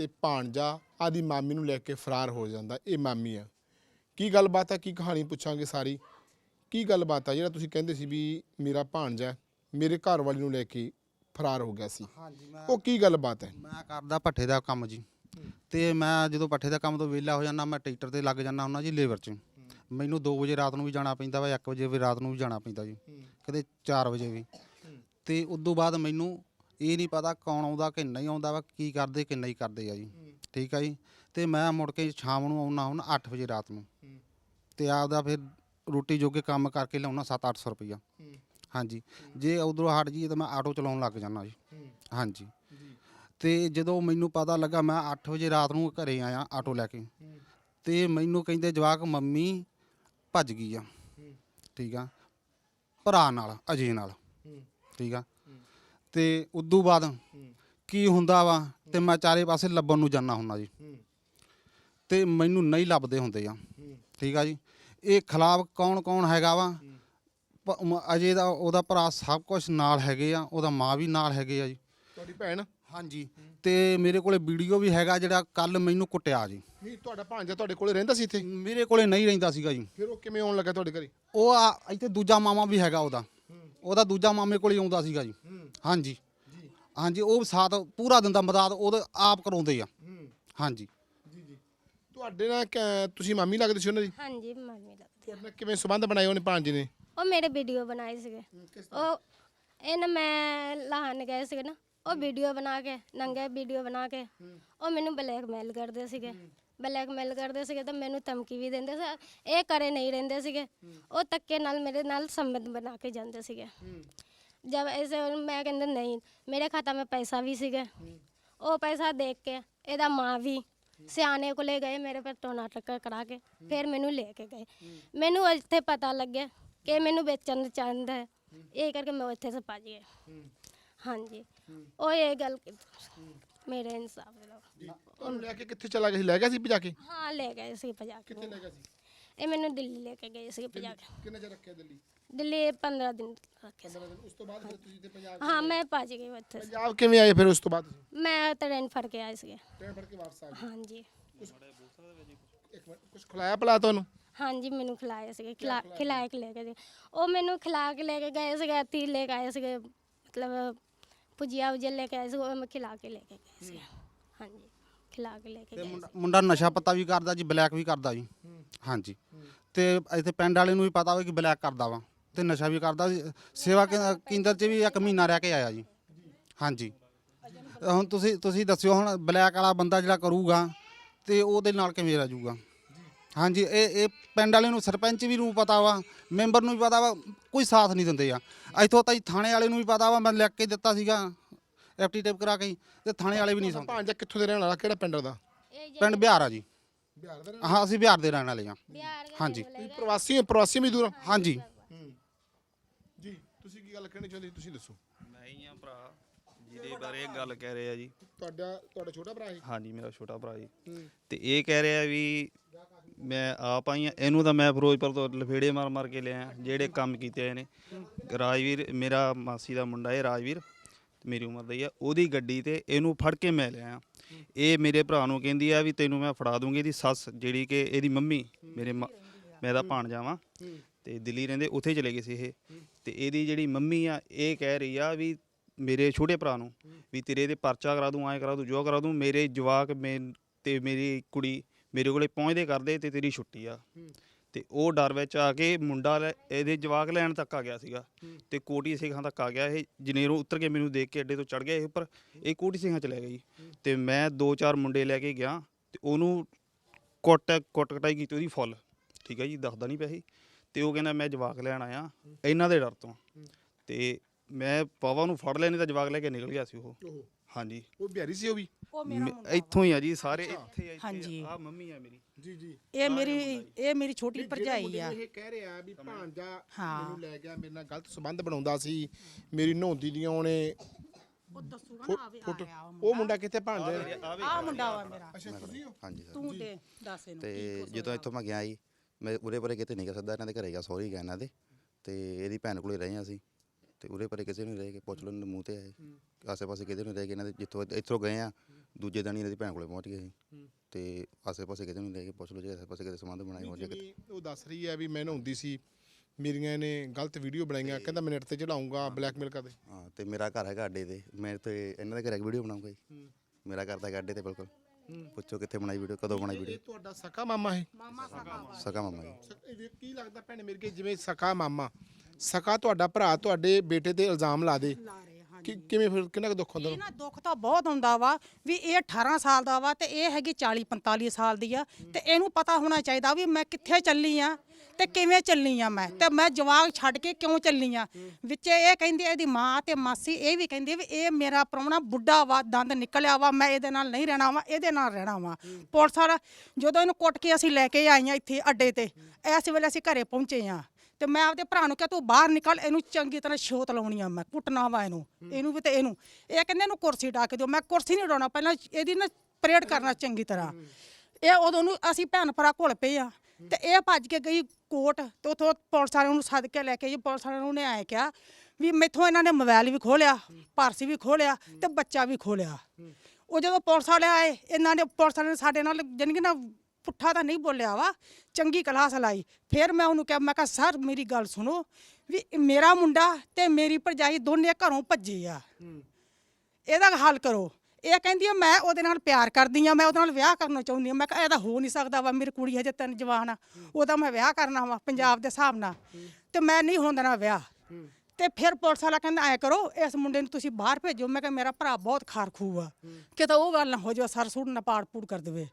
ਤੇ ਭਾਣਜਾ ਆਦੀ ਮਾਮੀ ਨੂੰ ਲੈ ਕੇ ਫਰਾਰ ਹੋ ਜਾਂਦਾ। ਇਹ ਮਾਮੀ ਆ। ਕੀ ਗੱਲਬਾਤ ਹੈ ਕੀ ਕਹਾਣੀ ਪੁੱਛਾਂਗੇ ਸਾਰੀ? ਕੀ ਗੱਲਬਾਤ ਆ? ਜਿਹੜਾ ਤੁਸੀਂ ਕਹਿੰਦੇ ਸੀ ਵੀ ਮੇਰਾ ਭਾਣਜਾ ਮੇਰੇ ਘਰ ਵਾਲੀ ਨੂੰ ਲੈ ਕੇ ਫਰਾਰ ਹੋ ਗਿਆ ਸੀ। ਹਾਂਜੀ ਮੈਂ ਉਹ ਕੀ ਗੱਲਬਾਤ ਹੈ? ਮੈਂ ਕਰਦਾ ਪੱਠੇ ਦਾ ਕੰਮ ਜੀ। ਤੇ ਮੈਂ ਜਦੋਂ ਪੱਠੇ ਦਾ ਕੰਮ ਤੋਂ ਵਿਹਲਾ ਹੋ ਜਾਂਦਾ ਮੈਂ ਟਰੈਕਟਰ ਤੇ ਲੱਗ ਜਾਂਦਾ ਹੁੰਦਾ ਜੀ ਲੇਬਰ 'ਚ। ਮੈਨੂੰ 2 ਵਜੇ ਰਾਤ ਨੂੰ ਵੀ ਜਾਣਾ ਪੈਂਦਾ ਵਾ 1 ਵਜੇ ਵੀ ਰਾਤ ਨੂੰ ਵੀ ਜਾਣਾ ਪੈਂਦਾ ਜੀ। ਕਦੇ 4 ਵਜੇ ਵੀ। ਤੇ ਉਸ ਤੋਂ ਬਾਅਦ ਮੈਨੂੰ ਇਹ ਨਹੀਂ ਪਤਾ ਕੌਣ ਆਉਂਦਾ ਕਿ ਨਹੀਂ ਆਉਂਦਾ ਵਾ ਕੀ ਕਰਦੇ ਕਿ ਨਹੀਂ ਕਰਦੇ ਆ ਜੀ। ਠੀਕ ਆ ਜੀ? ਤੇ ਮੈਂ ਮੁੜ ਕੇ ਸ਼ਾਮ ਨੂੰ ਆਉਣਾ ਹੁਣ 8 ਵਜੇ ਰਾਤ ਨੂੰ। ਤੇ ਆਪਦਾ ਫਿਰ ਰੋਟੀ ਜੋਗੇ ਕੰਮ ਕਰਕੇ ਲਿਆਉਣਾ 7-800 ਰੁਪਈਆ। ਹਾਂਜੀ। ਜੇ ਉਧਰੋਂ ਹਟ ਜੀ ਤਾਂ ਮੈਂ ਆਟੋ ਚਲਾਉਣ ਲੱਗ ਜਾਂਦਾ ਜੀ। ਹਾਂਜੀ। ਤੇ ਜਦੋਂ ਮੈਨੂੰ ਪਤਾ ਲੱਗਾ ਮੈਂ 8 ਵਜੇ ਰਾਤ ਨੂੰ ਘਰੇ ਆਇਆ ਆਟੋ ਲੈ ਕੇ। ਤੇ ਮੈਨੂੰ ਕਹਿੰਦੇ ਜਵਾਕ ਮੰਮੀ ਭੱਜ ਗਈ ਆ। ਠੀਕ ਆ? ਭਰਾ ਨਾਲ ਅਜੇ ਨਾਲ। ਠੀਕ ਆ? ਤੇ ਉਦੋਂ ਬਾਅਦ ਕੀ ਹੁੰਦਾ ਵਾ ਤੇ ਮੈਂ ਚਾਰੇ ਪਾਸੇ ਲੱਭਣ ਨੂੰ ਜਾਣਾ ਹੁੰਦਾ ਜੀ। ਤੇ ਮੈਨੂੰ ਨਹੀਂ ਲੱਭਦੇ ਹੁੰਦੇ ਆ। ਠੀਕ ਆ ਜੀ? ਇਹ ਖਿਲਾਫ ਕੌਣ ਕੌਣ ਹੈਗਾ ਵਾ? ਪ- ਮ- ਅਜੇ ਦਾ ਉਹਦਾ ਭਰਾ ਸਭ ਕੁਝ ਨਾਲ ਹੈਗੇ ਆ ਉਹਦਾ ਮਾਂ ਵੀ ਨਾਲ ਹੈਗੇ ਆ ਜੀ। ਤੁਹਾਡੀ ਭੈਣ? ਹਾਂਜੀ। ਤੇ ਮੇਰੇ ਕੋਲੇ ਵੀਡੀਓ ਵੀ ਹੈਗਾ ਜਿਹੜਾ ਕੱਲ ਮੈਨੂੰ ਕੁੱਟਿਆ ਜੀ। ਨਹੀਂ ਤੁਹਾਡਾ ਭਾਣਜਾ ਤੁਹਾਡੇ ਕੋਲੇ ਰਹਿੰਦਾ ਸੀ ਇੱਥੇ? ਮੇਰੇ ਕੋਲੇ ਨਹੀਂ ਰਹਿੰਦਾ ਸੀਗਾ ਜੀ। ਫਿਰ ਉਹ ਕਿਵੇਂ ਆਉਣ ਲੱਗਾ ਤੁਹਾਡੇ ਘਰੇ? ਉਹ ਆ ਇੱਥੇ ਦੂਜਾ ਮਾਮਾ ਵੀ ਹੈਗਾ ਉਹਦਾ। ਉਹਦਾ ਦੂਜਾ ਮਾਮੇ ਕੋਲੇ ਆਉਂਦਾ ਸੀਗਾ ਜੀ। ਹਾਂਜੀ। ਹਾਂਜੀ ਉਹ ਸਾਥ ਪੂਰਾ ਦਿੰਦਾ ਮਦਦ ਉਹਦੇ ਆਪ ਕਰਾਉਂਦੇ ਆ। ਹਾਂਜੀ। ਜੀ ਜੀ। ਤੁਹਾਡੇ ਨਾਲ ਕ- ਤੁਸੀਂ ਮਾਮੀ ਲੱਗਦੇ ਸੀ ਉਹਨਾਂ ਦੀ? ਹਾਂਜੀ ਮੰਮੀ ਲੱਗਦੀ ਤੁਹਾਡੇ ਨਾਲ ਕਿਵੇਂ ਸੰਬੰਧ ਬਣਾਏ ਉਹਨੇ ਭਾਣਜੇ ਨੇ? ਉਹ ਮੇਰੇ ਵੀਡੀਓ ਬਣਾਏ ਸੀਗੇ। ਉਹ ਇਹ ਨਾ ਮੈਂ ਲਾਹਨ ਗਏ ਸੀਗੇ ਨਾ ਉਹ ਵੀਡੀਓ ਬਣਾ ਕੇ ਨੰਗੇ ਵੀਡੀਓ ਬਣਾ ਕੇ ਉਹ ਮੈਨੂੰ ਬਲੈਕਮੇਲ ਕਰਦੇ ਸੀਗੇ। ਬਲੈਕਮੇਲ ਕਰਦੇ ਸੀਗੇ ਤਾਂ ਮੈਨੂੰ ਧਮਕੀ ਵੀ ਦਿੰਦੇ ਸੀ। ਇਹ ਕਰੇ ਨਹੀਂ ਰਹਿੰਦੇ ਸੀਗੇ। ਉਹ ਤੱਕੇ ਨਾਲ ਮੇਰੇ ਨਾਲ ਸੰਬੰਧ ਬਣਾ ਕੇ ਜਾਂਦੇ ਸੀਗੇ। ਜਦ ਐਸੇ ਮੈਂ ਕਹਿੰਦੇ ਨਹੀਂ, ਮੇਰੇ ਖਾਤਾ ਵਿੱਚ ਪੈਸਾ ਵੀ ਸੀਗਾ। ਉਹ ਪੈਸਾ ਦੇਖ ਕੇ ਇਹਦਾ ਮਾਂ ਵੀ ਸਿਆਣੇ ਕੋਲੇ ਗਏ, ਮੇਰੇ ਪਰ ਟੋਨਾ ਟੱਕਰ ਕਰਾ ਕੇ ਫਿਰ ਮੈਨੂੰ ਲੈ ਕੇ ਗਏ। ਮੈਨੂੰ ਇੱਥੇ ਪਤਾ ਲੱਗਿਆ ਕਿ ਮੈਨੂੰ ਵੇਚਣ ਚਾਹੁੰਦਾ ਹੈ। ਇਹ ਕਰਕੇ ਮੈਂ ਉੱਥੇ ਸੇ ਭੱਜ ਗਿਆ ਹਾਂਜੀ। ਉਹ ਇਹ ਗੱਲ ਮੇਰੇ ਇਨਸਾਫ ਦਿਲਾਓ ਉਹਨੂੰ ਲੈ ਕੇ ਕਿੱਥੇ ਚਲਾ ਗਿਆ ਸੀ? ਲੈ ਗਿਆ ਸੀ ਭਜਾ ਕੇ? ਹਾਂ ਲੈ ਗਏ ਸੀ ਭਜਾ ਕੇ। ਕਿੱਥੇ ਲੈ ਗਿਆ ਸੀ? ਇਹ ਮੈਨੂੰ ਦਿੱਲੀ ਲੈ ਕੇ ਗਏ ਸੀ ਭਜਾ ਕੇ। ਕਿੰਨੇ ਚਿਰ ਰੱਖਿਆ ਦਿੱਲੀ? ਦਿੱਲੀ 15 ਦਿਨ ਰੱਖੇ ਸੀ। 15 ਦਿਨ। ਉਸ ਤੋਂ ਬਾਅਦ ਫਿਰ ਤੁਸੀਂ ਤੇ ਪੰਜਾਬ ਹਾਂ ਮੈਂ ਭੱਜ ਗਈ ਉੱਥੇ। ਪੰਜਾਬ ਕਿਵੇਂ ਆਏ ਫਿਰ ਉਸ ਤੋਂ ਬਾਅਦ ਮੈਂ ਟ੍ਰੇਨ ਫੜ ਕੇ ਆਈ ਸੀ ਟ੍ਰੇਨ ਫੜ ਕੇ ਵਾਪਸ ਆ ਗਏ? ਹਾਂਜੀ। ਇੱਕ ਮਿੰਟ ਕੁਝ ਖਿਲਾਇਆ ਪਲਾ ਤੁਹਾਨੂੰ? ਹਾਂਜੀ ਮੈਨੂੰ ਖਿਲਾਏ ਸੀਗੇ। ਖਿਲਾ ਕੇ ਲੈ ਕੇ ਉਹ ਮੈਨੂੰ ਖਿਲਾ ਕੇ ਲੈ ਕੇ ਗਏ ਸੀਗੇ ਤੀ ਲੈ ਕੇ ਆਏ ਸੀਗੇ। ਮਤਲਬ ਭੁਜੀਆ ਉਜਲ ਲੈ ਕੇ ਆਏ ਸੀ ਉਹ ਮੈਂ ਖਿਲਾ ਕੇ ਲੈ ਕੇ ਗਏ ਸੀ। ਹਾਂਜੀ ਖਿਲਾ ਕੇ ਲੈ ਕੇ ਤੇ ਗਏ ਮੁੰਡਾ- ਮੁੰਡਾ ਨਸ਼ਾ ਪੱਤਾ ਵੀ ਕਰਦਾ ਜੀ ਬਲੈਕ ਵੀ ਕਰਦਾ ਜੀ। ਹਾਂਜੀ। ਤੇ ਇੱਥੇ ਪਿੰਡ ਵਾਲੇ ਨੂੰ ਵੀ ਪਤਾ ਹੋਵੇ ਕਿ ਬਲੈਕ ਕਰਦਾ ਵਾ ਤੇ ਨਸ਼ਾ ਵੀ ਕਰਦਾ ਸੀ। ਸੇਵਾ ਕੇ- ਕੇਂਦਰ 'ਚ ਵੀ ਇੱਕ ਮਹੀਨਾ ਰਹਿ ਕੇ ਆਇਆ ਜੀ। ਹਾਂਜੀ। ਹੁਣ ਤੁਸੀਂ ਤੁਸੀਂ ਦੱਸਿਓ ਹੁਣ ਬਲੈਕ ਵਾਲਾ ਬੰਦਾ ਜਿਹੜਾ ਕਰੂਗਾ ਤੇ ਉਹਦੇ ਨਾਲ ਕਿਵੇਂ ਰਹਿ ਜਾਊਗਾ? ਹਾਂਜੀ ਇਹ ਇਹ ਪਿੰਡ ਵਾਲੇ ਨੂੰ ਸਰਪੰਚ ਵੀ ਨੂੰ ਪਤਾ ਵਾ ਮੈਂਬਰ ਨੂੰ ਵੀ ਪਤਾ ਵਾ ਕੋਈ ਸਾਥ ਨਹੀਂ ਦਿੰਦੇ ਆ। ਇੱਥੋਂ ਤਾਂ ਜੀ ਥਾਣੇ ਵਾਲੇ ਨੂੰ ਵੀ ਪਤਾ ਵਾ ਮੈਂ ਲਿਖ ਕੇ ਦਿੱਤਾ ਸੀਗਾ ਐਫਟੀ ਟੇਪ ਕਰਾ ਕੇ ਹੀ, ਤੇ ਥਾਣੇ ਵਾਲੇ ਵੀ ਨਹੀਂ ਸੁਣਦੇ। ਭਾਣਜਾ ਕਿੱਥੋਂ ਦੇ ਰਹਿਣ ਵਾਲਾ ਕਿਹੜਾ ਪਿੰਡ ਦਾ ਪਿੰਡ ਬਿਹਾਰ ਆ ਜੀ। ਬਿਹਾਰ ਦਾ ਹਾਂ ਅਸੀਂ ਬਿਹਾਰ ਦੇ ਰਹਿਣ ਵਾਲੇ ਗਏ ਹਾਂਜੀ। ਪ੍ਰਵਾਸੀ ਹੋ ਪ੍ਰਵਾਸੀ ਮਜ਼ਦੂਰ ਹੋ ਹਾਂਜੀ। ਜੀ ਤੁਸੀਂ ਕੀ ਗੱਲ ਕਹਿਣੀ ਚਾਹੁੰਦੇ ਤੁਸੀਂ ਦੱਸੋ। ਮੈਂ ਹੀ ਆ ਭਰਾ ਜਿਹਦੇ ਬਾਰੇ ਇਹ ਗੱਲ ਕਹਿ ਰਿਹਾ ਜੀ। ਤੁਹਾਡਾ ਤੁਹਾਡਾ ਛੋਟਾ ਭਰਾ ਹੈ ਹਾਂਜੀ ਮੇਰਾ ਛੋਟਾ ਭਰਾ ਜੀ। ਤੇ ਇਹ ਕਹਿ ਰਿਹਾ ਵੀ ਮੈਂ ਆਪ ਆਈ ਹਾਂ। ਇਹਨੂੰ ਤਾਂ ਮੈਂ ਫਿਰੋਜ਼ਪੁਰ ਤੋਂ ਲਫੇੜੇ ਮਾਰ ਮਾਰ ਕੇ ਲਿਆ ਜਿਹੜੇ ਕੰਮ ਕੀਤੇ ਇਹਨੇ ਰਾਜਵੀਰ, ਮੇਰਾ ਮਾਸੀ ਦਾ ਮੁੰਡਾ ਹੈ ਰਾਜਵੀਰ, ਮੇਰੀ ਉਮਰ ਦਾ ਹੀ ਆ। ਉਹਦੀ ਗੱਡੀ ਤੇ ਇਹਨੂੰ ਫੜ ਕੇ ਮੈਂ ਲਿਆ ਇਹ ਮੇਰੇ ਭਰਾ ਨੂੰ ਕਹਿੰਦੀ ਆ ਵੀ ਤੈਨੂੰ ਮੈਂ ਫੜਾ ਦੂੰਗੀ ਇਹਦੀ ਸੱਸ, ਜਿਹੜੀ ਕਿ ਇਹਦੀ ਮੰਮੀ, ਮੇਰੇ ਮਾਂ- ਮੈਂ ਇਹਦਾ ਭਾਣ ਜਾਵਾਂ। ਤੇ ਦਿੱਲੀ ਰਹਿੰਦੇ, ਉੱਥੇ ਚਲੇ ਗਏ ਸੀ ਇਹ। ਤੇ ਇਹਦੀ ਜਿਹੜੀ ਮੰਮੀ ਆ, ਇਹ ਕਹਿ ਰਹੀ ਆ ਵੀ ਮੇਰੇ ਛੋਟੇ ਭਰਾ ਨੂੰ ਵੀ ਤੇਰੇ ਤੇ ਪਰਚਾ ਕਰਾ ਦੂੰ, ਐਂ ਕਰਾ ਦੂੰ, ਜੋ ਕਰਾ ਦੂੰ, ਮੇਰੇ ਜਵਾਕ, ਮੇ, ਤੇ ਮੇਰੀ ਕੁੜੀ ਮੇਰੇ ਕੋਲੇ ਪਹੁੰਚਦੇ ਕਰਦੇ ਤੇ ਤੇਰੀ ਛੁੱਟੀ ਆ। ਤੇ ਉਹ ਡਰ ਵਿੱਚ ਆ ਕੇ ਮੁੰਡਾ ਲੈ- ਇਹਦੇ ਜਵਾਕ ਲੈਣ ਤੱਕ ਆ ਗਿਆ ਸੀਗਾ। ਤੇ ਕੋਟੀ ਸਿੰਘਾਂ ਤੱਕ ਆ ਗਿਆ ਇਹ ਜਨੇਰੋਂ ਉਤਰ ਕੇ ਮੈਨੂੰ ਦੇਖ ਕੇ ਅੱਡੇ ਤੋਂ ਚੜ ਗਿਆ ਇਹ ਉੱਪਰ। ਇਹ ਕੋਟੀ ਸਿੰਘਾਂ ਚ ਲੈ ਗਈ। ਤੇ ਮੈਂ ਦੋ ਚਾਰ ਮੁੰਡੇ ਲੈ ਕੇ ਗਿਆ ਤੇ ਉਹਨੂੰ ਕੁੱਟ ਕੁੱਟ ਕਟਾਈ ਕੀਤੀ ਉਹਦੀ ਫੁੱਲ। ਠੀਕ ਹੈ ਜੀ ਦੱਸਦਾ ਨਹੀਂ ਪਿਆ ਸੀ ਤੇ ਉਹ ਕਹਿੰਦਾ ਮੈਂ ਜਵਾਕ ਲੈਣ ਆਇਆ ਇਹਨਾਂ ਦੇ ਡਰ ਤੋਂ। ਤੇ ਮੈਂ ਪਾਵਾ ਨੂੰ ਫੜ ਲਿਆ ਨਹੀਂ ਤਾਂ ਜਵਾਕ ਲੈ ਕੇ ਨਿਕਲ ਗਿਆ ਸੀ ਉਹ। ਹਾਂਜੀ। ਉਹ ਬਿਹਾਰੀ ਸੀ ਉਹ ਵੀ? ਮੇ- ਇੱਥੋਂ ਹੀ ਆ ਜੀ ਸਾਰੇ ਇੱਥੇ ਆ, ਇੱਥੇ ਹਾਂਜੀ। ਆ ਮੇਰੀ ਆ ਮੇਰੀ। ਜੀ ਜੀ। ਇਹ ਮੇਰੀ ਇਹ ਮੇਰੀ ਛੋਟੀ ਭਰਜਾਈ ਆ। ਇਹ ਕਹਿ ਰਿਹਾ ਵੀ ਭਾਣਜਾ ਹਾਂ। ਮੈਨੂੰ ਲੈ ਗਿਆ ਮੇਰੇ ਨਾਲ ਗਲਤ ਸੰਬੰਧ ਬਣਾਉਂਦਾ ਸੀ ਮੇਰੀ ਨਹਾਉਂਦੀ ਦੀਆਂ ਉਹਨੇ। ਉਹ ਦੱਸੂਗਾ ਨਾ ਆਵੇ ਫੋਟੋ ਆਇਆ ਉਹ ਮੁੰਡਾ। ਕਿੱਥੇ ਭਾਣਜਾ ਹੈ? ਆ ਮੁੰਡਾ ਵਾ ਮੇਰਾ। ਅੱਛਾ ਤੁਸੀਂ ਹੋ ਹਾਂਜੀ। ਸਰ ਤੂੰ ਤੇ ਦੱਸ ਇਹਨੂੰ ਤੇ ਜਦੋਂ ਇੱਥੋਂ ਮੈਂ ਗਿਆ ਜੀ ਮੈਂ ਉਰੇ ਪਰੇ ਕਿਤੇ ਨਹੀਂ ਗਿਆ ਸਿੱਧਾ ਇਹਨਾਂ ਦੇ ਘਰੇ ਗਿਆ ਸੌਰੀ ਗਿਆ ਇਹਨਾਂ ਦੇ। ਤੇ ਇਹਦੀ ਭੈਣ ਕੋਲੇ ਰਹੇ ਅਸੀਂ ਤੇ ਉਰੇ ਪਰੇ ਕਿਸੇ ਨੂੰ ਰਹਿ ਕੇ ਪੁੱਛ ਲਓ ਇਹਨਾਂ ਦੇ ਮੂੰਹ ਤੇ ਆਏ ਆਸੇ ਪਾਸੇ ਕਿਤੇ ਨੂੰ ਰਹਿ ਕੇ ਇਹਨਾਂ ਦੇ ਜਿੱਥੋਂ ਇੱਥੋਂ ਗਏ ਆ ਦੂਜੇ ਦਿਨ ਹੀ ਇਹਦੀ ਭੈਣ ਕੋਲੇ ਪਹੁੰਚ ਗਏ ਸੀ ਤੇ ਆਸੇ-ਪਾਸੇ ਕਿਤੇ ਨਹੀਂ ਲੈ ਕੇ ਪੁੱਛ ਲਓ ਜੇ ਆਸੇ-ਪਾਸੇ ਕਿਤੇ ਸੰਬੰਧ ਬਣਾਏ ਹੋ ਜੇ ਕਿਤੇ ਜਿਵੇਂ ਉਹ ਦੱਸ ਰਹੀ ਹੈ ਵੀ ਮੈਂ ਨਹਾਉਂਦੀ ਸੀ ਮੇਰੀਆਂ ਨੇ ਗਲਤ ਵੀਡੀਓ ਬਣਾਈਆਂ ਕਹਿੰਦਾ ਮੈਂ ਨੈਟ ਤੇ ਚੜਾਉਂਗਾ ਬਲੈਕਮੇਲ ਕਰਦੇ। ਹਾਂ ਤੇ ਮੇਰਾ ਘਰ ਹੈਗਾ ਅੱਡੇ ਤੇ ਮੈਂ ਤੇ ਇਹਨਾਂ ਦੇ ਘਰ ਵੀਡੀਓ ਬਣਾਉਂਗਾ ਜੀ। ਮੇਰਾ ਘਰ ਤਾਂ ਹੈਗਾ ਅੱਡੇ ਤੇ ਬਿਲਕੁਲ। ਪੁੱਛੋ ਕਿੱਥੇ ਬਣਾਈ ਵੀਡੀਓ ਕਦੋਂ ਬਣਾਈ ਵੀਡੀਓ ਇਹ ਤੁਹਾਡਾ ਸਕਾ ਮਾਮਾ ਹੈ। ਸਕਾ ਮਾਮਾ। ਜੀ। ਸ- ਇਹ ਕੀ ਲੱਗਦਾ ਭੈਣੇ ਮੇਰੇ ਕੇ ਜਿਵੇਂ ਸਕਾ ਮਾਮਾ। ਸਕਾ ਤੁਹਾਡਾ ਭਰਾ ਤੁਹਾਡੇ ਬੇਟੇ ਤੇ ਇਲਜ਼ਾਮ ਲਾ ਦੇ। ਕਿ ਕਿਵੇਂ ਫਿਰ ਕਿੰਨਾ ਕੁ ਦੁੱਖ ਹੁੰਦਾ ਇਹ ਨਾ ਦੁੱਖ ਤਾਂ ਬਹੁਤ ਹੁੰਦਾ ਵਾ ਵੀ ਇਹ 18 ਸਾਲ ਦਾ ਵਾ ਤੇ ਇਹ ਹੈਗੀ 40 45 ਸਾਲ ਦੀ ਆ। ਤੇ ਇਹਨੂੰ ਪਤਾ ਹੋਣਾ ਚਾਹੀਦਾ ਵੀ ਮੈਂ ਕਿੱਥੇ ਚੱਲੀ ਆ ਤੇ ਕਿਵੇਂ ਚੱਲੀ ਆ ਮੈਂ। ਤੇ ਮੈਂ ਜਵਾਕ ਛੱਡ ਕੇ ਕਿਉਂ ਚੱਲੀ ਆ? ਵਿੱਚ ਇਹ ਕਹਿੰਦੀ ਇਹਦੀ ਮਾਂ ਤੇ ਮਾਸੀ ਇਹ ਵੀ ਕਹਿੰਦੀ ਵੀ ਇਹ ਮੇਰਾ ਪ੍ਰਾਹੁਣਾ ਬੁੱਢਾ ਵਾ ਦੰਦ ਨਿਕਲਿਆ ਵਾ ਮੈਂ ਇਹਦੇ ਨਾਲ ਨਹੀਂ ਰਹਿਣਾ ਵਾ ਇਹਦੇ ਨਾਲ ਰਹਿਣਾ ਵਾ। ਪੁਲਿਸ ਵਾਲਾ ਜਦੋਂ ਇਹਨੂੰ ਕੁੱਟ ਕੇ ਅਸੀਂ ਲੈ ਕੇ ਆਈਆਂ ਇੱਥੇ ਅੱਡੇ ਤੇ ਇਸ ਵੇਲੇ ਅਸੀਂ ਘਰੇ ਪਹੁੰਚੇ ਆ। ਤੇ ਮੈਂ ਆਪਦੇ ਭਰਾ ਨੂੰ ਕਿਹਾ ਤੂੰ ਬਾਹਰ ਨਿਕਲ ਇਹਨੂੰ ਚੰਗੀ ਤਰ੍ਹਾਂ ਛੋਤ ਲਾਉਣੀ ਆ ਮੈਂ ਕੁੱਟਣਾ ਵਾ ਇਹਨੂੰ ਇਹਨੂੰ ਵੀ ਤੇ ਇਹਨੂੰ। ਇਹ ਕਹਿੰਦੇ ਇਹਨੂੰ ਕੁਰਸੀ ਢਾ ਕੇ ਦਿਓ ਮੈਂ ਕੁਰਸੀ ਨਹੀਂ ਡਾਉਣਾ ਪਹਿਲਾਂ ਇਹਦੀ ਨਾ ਪਰੇਡ ਕਰਨਾ ਚੰਗੀ ਤਰ੍ਹਾਂ। ਇਹ ਉਦੋਂ ਨੂੰ ਅਸੀਂ ਭੈਣ ਭਰਾ ਘੁਲ ਪਏ ਆ ਤੇ ਇਹ ਭੱਜ ਕੇ ਗਈ ਕੋਰਟ ਤੇ ਉਥੋਂ ਪੁਲਿਸ ਵਾਲਿਆਂ ਨੂੰ ਸੱਦ ਕੇ ਲੈ ਕੇ ਆਈ ਪੁਲਿਸ ਵਾਲਿਆਂ ਨੂੰ ਨੇ ਆਏ ਕਿਹਾ ਵੀ ਮੈਥੋਂ ਇਹਨਾਂ ਨੇ ਮੋਬਾਈਲ ਵੀ ਖੋਲਿਆ ਪਰਸ ਵੀ ਖੋਲਿਆ ਤੇ ਬੱਚਾ ਵੀ ਖੋਲਿਆ ਉਹ ਜਦੋਂ ਪੁਲਿਸ ਵਾਲੇ ਆਏ ਇਹਨਾਂ ਨੇ ਪੁਲਿਸ ਵਾਲਿਆਂ ਨੇ ਸਾਡੇ ਨਾਲ ਜਾਣੀ ਕਿ ਨਾ ਪੁੱਠਾ ਤਾਂ ਨਹੀਂ ਬੋਲਿਆ ਵਾ, ਚੰਗੀ ਕਲਾਸ ਲਾਈ। ਫਿਰ ਮੈਂ ਉਹਨੂੰ ਕਿਹਾ, ਮੈਂ ਕਿਹਾ, ਸਰ, ਮੇਰੀ ਗੱਲ ਸੁਣੋ ਵੀ ਮੇਰਾ ਮੁੰਡਾ ਤੇ ਮੇਰੀ ਭਰਜਾਈ ਦੋਨੇ ਘਰੋਂ ਭੱਜੇ ਆ। ਇਹਦਾ ਹੱਲ ਕਰੋ। ਇਹ ਕਹਿੰਦੀ ਆ, ਮੈਂ ਉਹਦੇ ਨਾਲ ਪਿਆਰ ਕਰਦੀ ਆ, ਮੈਂ ਉਹਦੇ ਨਾਲ ਵਿਆਹ ਕਰਨਾ ਚਾਹੁੰਦੀ ਆ। ਮੈਂ ਕਿਹਾ ਇਹਦਾ ਹੋ ਨਹੀਂ ਸਕਦਾ ਵਾ, ਮੇਰੀ ਕੁੜੀ ਹਜੇ ਤਿੰਨ ਜਵਾਨ ਆ ਉਹਦਾ ਮੈਂ ਵਿਆਹ ਕਰਨਾ ਵਾ, ਪੰਜਾਬ ਦੇ ਹਿਸਾਬ ਨਾਲ। ਤੇ ਮੈਂ ਨਹੀਂ ਹੋਣ ਦੇਣਾ ਵਿਆਹ। ਤੇ ਫਿਰ ਪੁਲਿਸ ਵਾਲਾ ਕਹਿੰਦਾ, ਐ ਕਰੋ, ਇਸ ਮੁੰਡੇ ਨੂੰ ਤੁਸੀਂ ਬਾਹਰ ਭੇਜੋ, ਮੈਂ ਕਿਹਾ, ਮੇਰਾ ਭਰਾ ਬਹੁਤ ਖਾਰਖੂ ਆ। ਕਿਤੇ ਉਹ ਗੱਲ ਨਾ ਹੋ ਜਾਵੇ ਸਰ ਸੁੱਟ ਨਾ ਪਾੜ ਪੂੜ ਕਰ ਦੇਵੇ।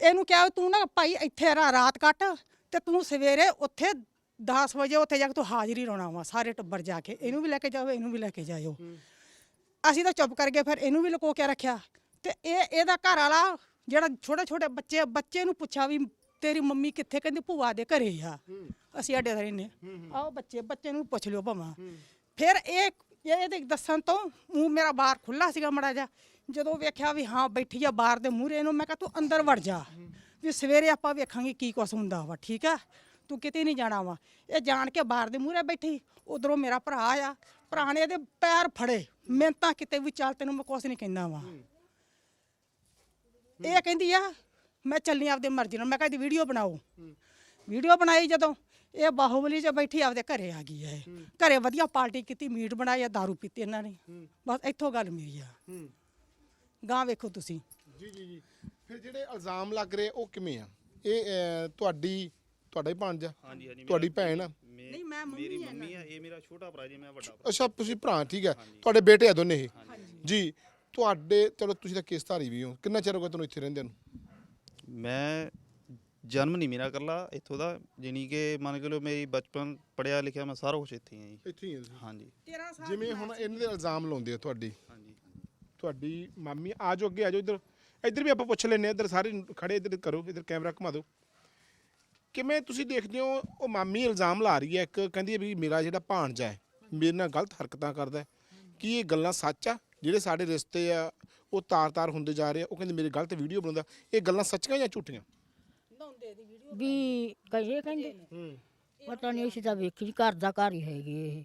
ਇਹਨੂੰ ਕਿਹਾ ਤੂੰ ਨਾ ਭਾਈ ਇੱਥੇ ਰਾ- ਰਾਤ ਕੱਟ ਤੇ ਤੂੰ ਸਵੇਰੇ ਉੱਥੇ 10 ਵਜੇ ਉੱਥੇ ਜਾ ਕੇ ਤੂੰ ਹਾਜ਼ਰੀ ਲਾਉਣਾ ਵਾ ਸਾਰੇ ਟੱਬਰ ਜਾ ਕੇ। ਇਹਨੂੰ ਵੀ ਲੈ ਕੇ ਜਾਓ ਇਹਨੂੰ ਵੀ ਲੈ ਕੇ ਜਾਇਓ। ਅਸੀਂ ਤਾਂ ਚੁੱਪ ਕਰ ਗਏ ਫਿਰ ਇਹਨੂੰ ਵੀ ਲੁਕੋ ਕੇ ਰੱਖਿਆ। ਤੇ ਇਹ ਇਹਦਾ ਘਰ ਵਾਲਾ ਜਿਹੜਾ ਛੋਟੇ ਛੋਟੇ ਬੱਚੇ ਬੱਚੇ ਨੂੰ ਪੁੱਛਿਆ ਵੀ ਤੇਰੀ ਮੰਮੀ ਕਿੱਥੇ ਕਹਿੰਦੀ ਭੂਆ ਦੇ ਘਰੇ ਆ। ਅਸੀਂ ਅੱਡੇ ਤੇ ਰਹਿੰਦੇ ਆਓ ਬੱਚੇ ਬੱਚੇ ਨੂੰ ਪੁੱਛ ਲਿਓ ਭਾਵਾਂ। ਫਿਰ ਇਹ ਇਹ ਇਹਦੇ ਦੱਸਣ ਤੋਂ ਮੂੰਹ ਮੇਰਾ ਬਾਹਰ ਖੁੱਲਾ ਸੀਗਾ ਮੜਾ ਜਾ ਜਦੋਂ ਵੇਖਿਆ ਵੀ ਹਾਂ ਬੈਠੀ ਆ ਬਾਹਰ ਦੇ ਮੂਹਰੇ ਇਹਨੂੰ, ਮੈਂ ਕਿਹਾ ਤੂੰ ਅੰਦਰ ਵੜ ਜਾ। ਵੀ ਸਵੇਰੇ ਆਪਾਂ ਵੇਖਾਂਗੇ ਕੀ ਕੁਛ ਹੁੰਦਾ ਵਾ, ਠੀਕ ਆ? ਤੂੰ ਕਿਤੇ ਨਹੀਂ ਜਾਣਾ ਵਾ। ਇਹ ਜਾਣ ਕੇ ਬਾਹਰ ਦੇ ਮੂਹਰੇ ਬੈਠੀ, ਉਧਰੋਂ ਮੇਰਾ ਭਰਾ ਆ ਭਰਾ ਨੇ ਇਹਦੇ ਪੈਰ ਫੜੇ। ਮਿਹਨਤਾਂ ਕਿਤੇ ਵੀ ਚੱਲ ਤੈਨੂੰ ਮੈਂ ਕੁਛ ਨਹੀਂ ਕਹਿੰਦਾ ਵਾ। ਇਹ ਕਹਿੰਦੀ ਆ, ਮੈਂ ਚੱਲੀ ਆਪਦੇ ਮਰਜ਼ੀ ਨਾਲ। ਮੈਂ ਕਹਿੰਦੀ ਵੀਡੀਓ ਬਣਾਓ। ਵੀਡੀਓ ਬਣਾਈ ਜਦੋਂ, ਇਹ ਬਾਹੂਬਲੀ 'ਚ ਬੈਠੀ ਆਪਦੇ ਘਰੇ ਆ ਗਈ ਹੈ ਘਰੇ ਵਧੀਆ ਪਾਰਟੀ ਕੀਤੀ, ਮੀਟ ਬਣਾਇਆ दारू ਪੀਤੀ ਇਹਨਾਂ ਨੇ। ਬਸ ਇੱਥੋਂ ਗੱਲ ਮੇਰੀ ਆ। ਗਾਂ ਵੇਖੋ ਤੁਸੀਂ। ਜੀ ਜੀ ਜੀ। ਫਿਰ ਜਿਹੜੇ ਇਲਜ਼ਾਮ ਲੱਗ ਰਹੇ ਉਹ ਕਿਵੇਂ ਆ? ਇਹ ਅਹ, ਤੁਹਾਡੀ ਤੁਹਾਡਾ ਹੀ ਹਾਂਜੀ ਹਾਂਜੀ ਤੁਹਾਡੀ ਭੈਣ ਆ? ਨਹੀਂ ਮੈਂ ਮੇਰੀ ਮੰਮੀ ਆ ਇਹ ਮੇਰਾ ਛੋਟਾ ਭਰਾ ਜੀ ਮੈਂ ਵੱਡਾ ਅੱਛਾ ਤੁਸੀਂ ਭਰਾ ਠੀਕ ਹੈ। ਤੁਹਾਡੇ ਬੇਟੇ ਆ ਦੋਨੇ ਇਹ? ਜੀ ਤੁਹਾਡੇ ਚਲੋ ਤੁਸੀਂ ਤਾਂ ਕੇਸਧਾਰੀ ਵੀ ਹੋ। ਕਿੰਨਾ ਚਿਰ ਹੋ ਗਿਆ ਤੁਹਾਨੂੰ ਇੱਥੇ ਰਹਿੰਦੇ ਨੂੰ? ਮੈਂ ਜਨਮ ਨਹੀਂ ਮੇਰਾ ਇਕੱਲਾ ਇੱਥੋਂ ਦਾ ਜਾਣੀ ਕਿ ਮੰਨ ਕੇ ਲਓ ਮੇਰੀ ਬਚਪਨ ਪੜਿਆ ਲਿਖਿਆ ਮੈਂ ਸਾਰਾ ਕੁਝ ਇੱਥੇ ਹੀ ਆ ਜੀ। ਇੱਥੇ ਹੀ ਆ ਤੁਸੀਂ। ਹਾਂਜੀ। 13 ਸਾਲ ਜਿਵੇਂ ਹੁਣ ਇਹਨਾਂ ਦੇ ਇਲਜ਼ਾਮ ਲਾਉਂਦੇ ਆ ਤੁਹਾਡੀ। ਤੁਹਾਡੀ ਮਾਮੀ ਆ ਜਾਓ ਅੱਗੇ ਆ ਜਾਓ ਇੱਧਰ। ਇੱਧਰ ਵੀ ਆਪਾਂ ਪੁੱਛ ਲੈਨੇ ਇੱਧਰ ਸਾਰੇ ਖੜੇ ਇੱਧਰ ਕਰੋ ਇੱਧਰ ਕੈਮਰਾ ਘੁਮਾ ਦਿਓ। ਕਿਵੇਂ ਤੁਸੀਂ ਦੇਖਦੇ ਹੋ ਉਹ ਮਾਮੀ ਇਲਜ਼ਾਮ ਲਾ ਰਹੀ ਹੈ ਇੱਕ ਕਹਿੰਦੀ ਹੈ ਵੀ ਮੇਰਾ ਜਿਹੜਾ ਭਾਣਜਾ ਹੈ ਮੇਰੇ ਨਾਲ ਗਲਤ ਹਰਕਤਾਂ ਕਰਦਾ ਹੈ। ਕੀ ਇਹ ਗੱਲਾਂ ਸੱਚ ਆ? ਜਿਹੜੇ ਸਾਡੇ ਰਿਸ਼ਤੇ ਆ ਉਹ ਤਾਰ-ਤਾਰ ਹੁੰਦੇ ਜਾ ਰਹੇ ਆ ਉਹ ਕਹਿੰਦੇ ਮੇਰੇ ਗਲਤ ਵੀਡੀਓ ਬਣਾਉਂਦਾ। ਇਹ ਗੱਲਾਂ ਸੱਚੀਆਂ ਜਾਂ ਝੂਠੀਆਂ? ਵੀ ਕਹੇ ਕਹਿੰਦੇ। ਪਤਾ ਨਹੀਂ ਅਸੀਂ ਤਾਂ ਵੇਖੀ ਘਰ ਦਾ ਘਰ ਹੀ ਹੈਗੀ ਇਹ।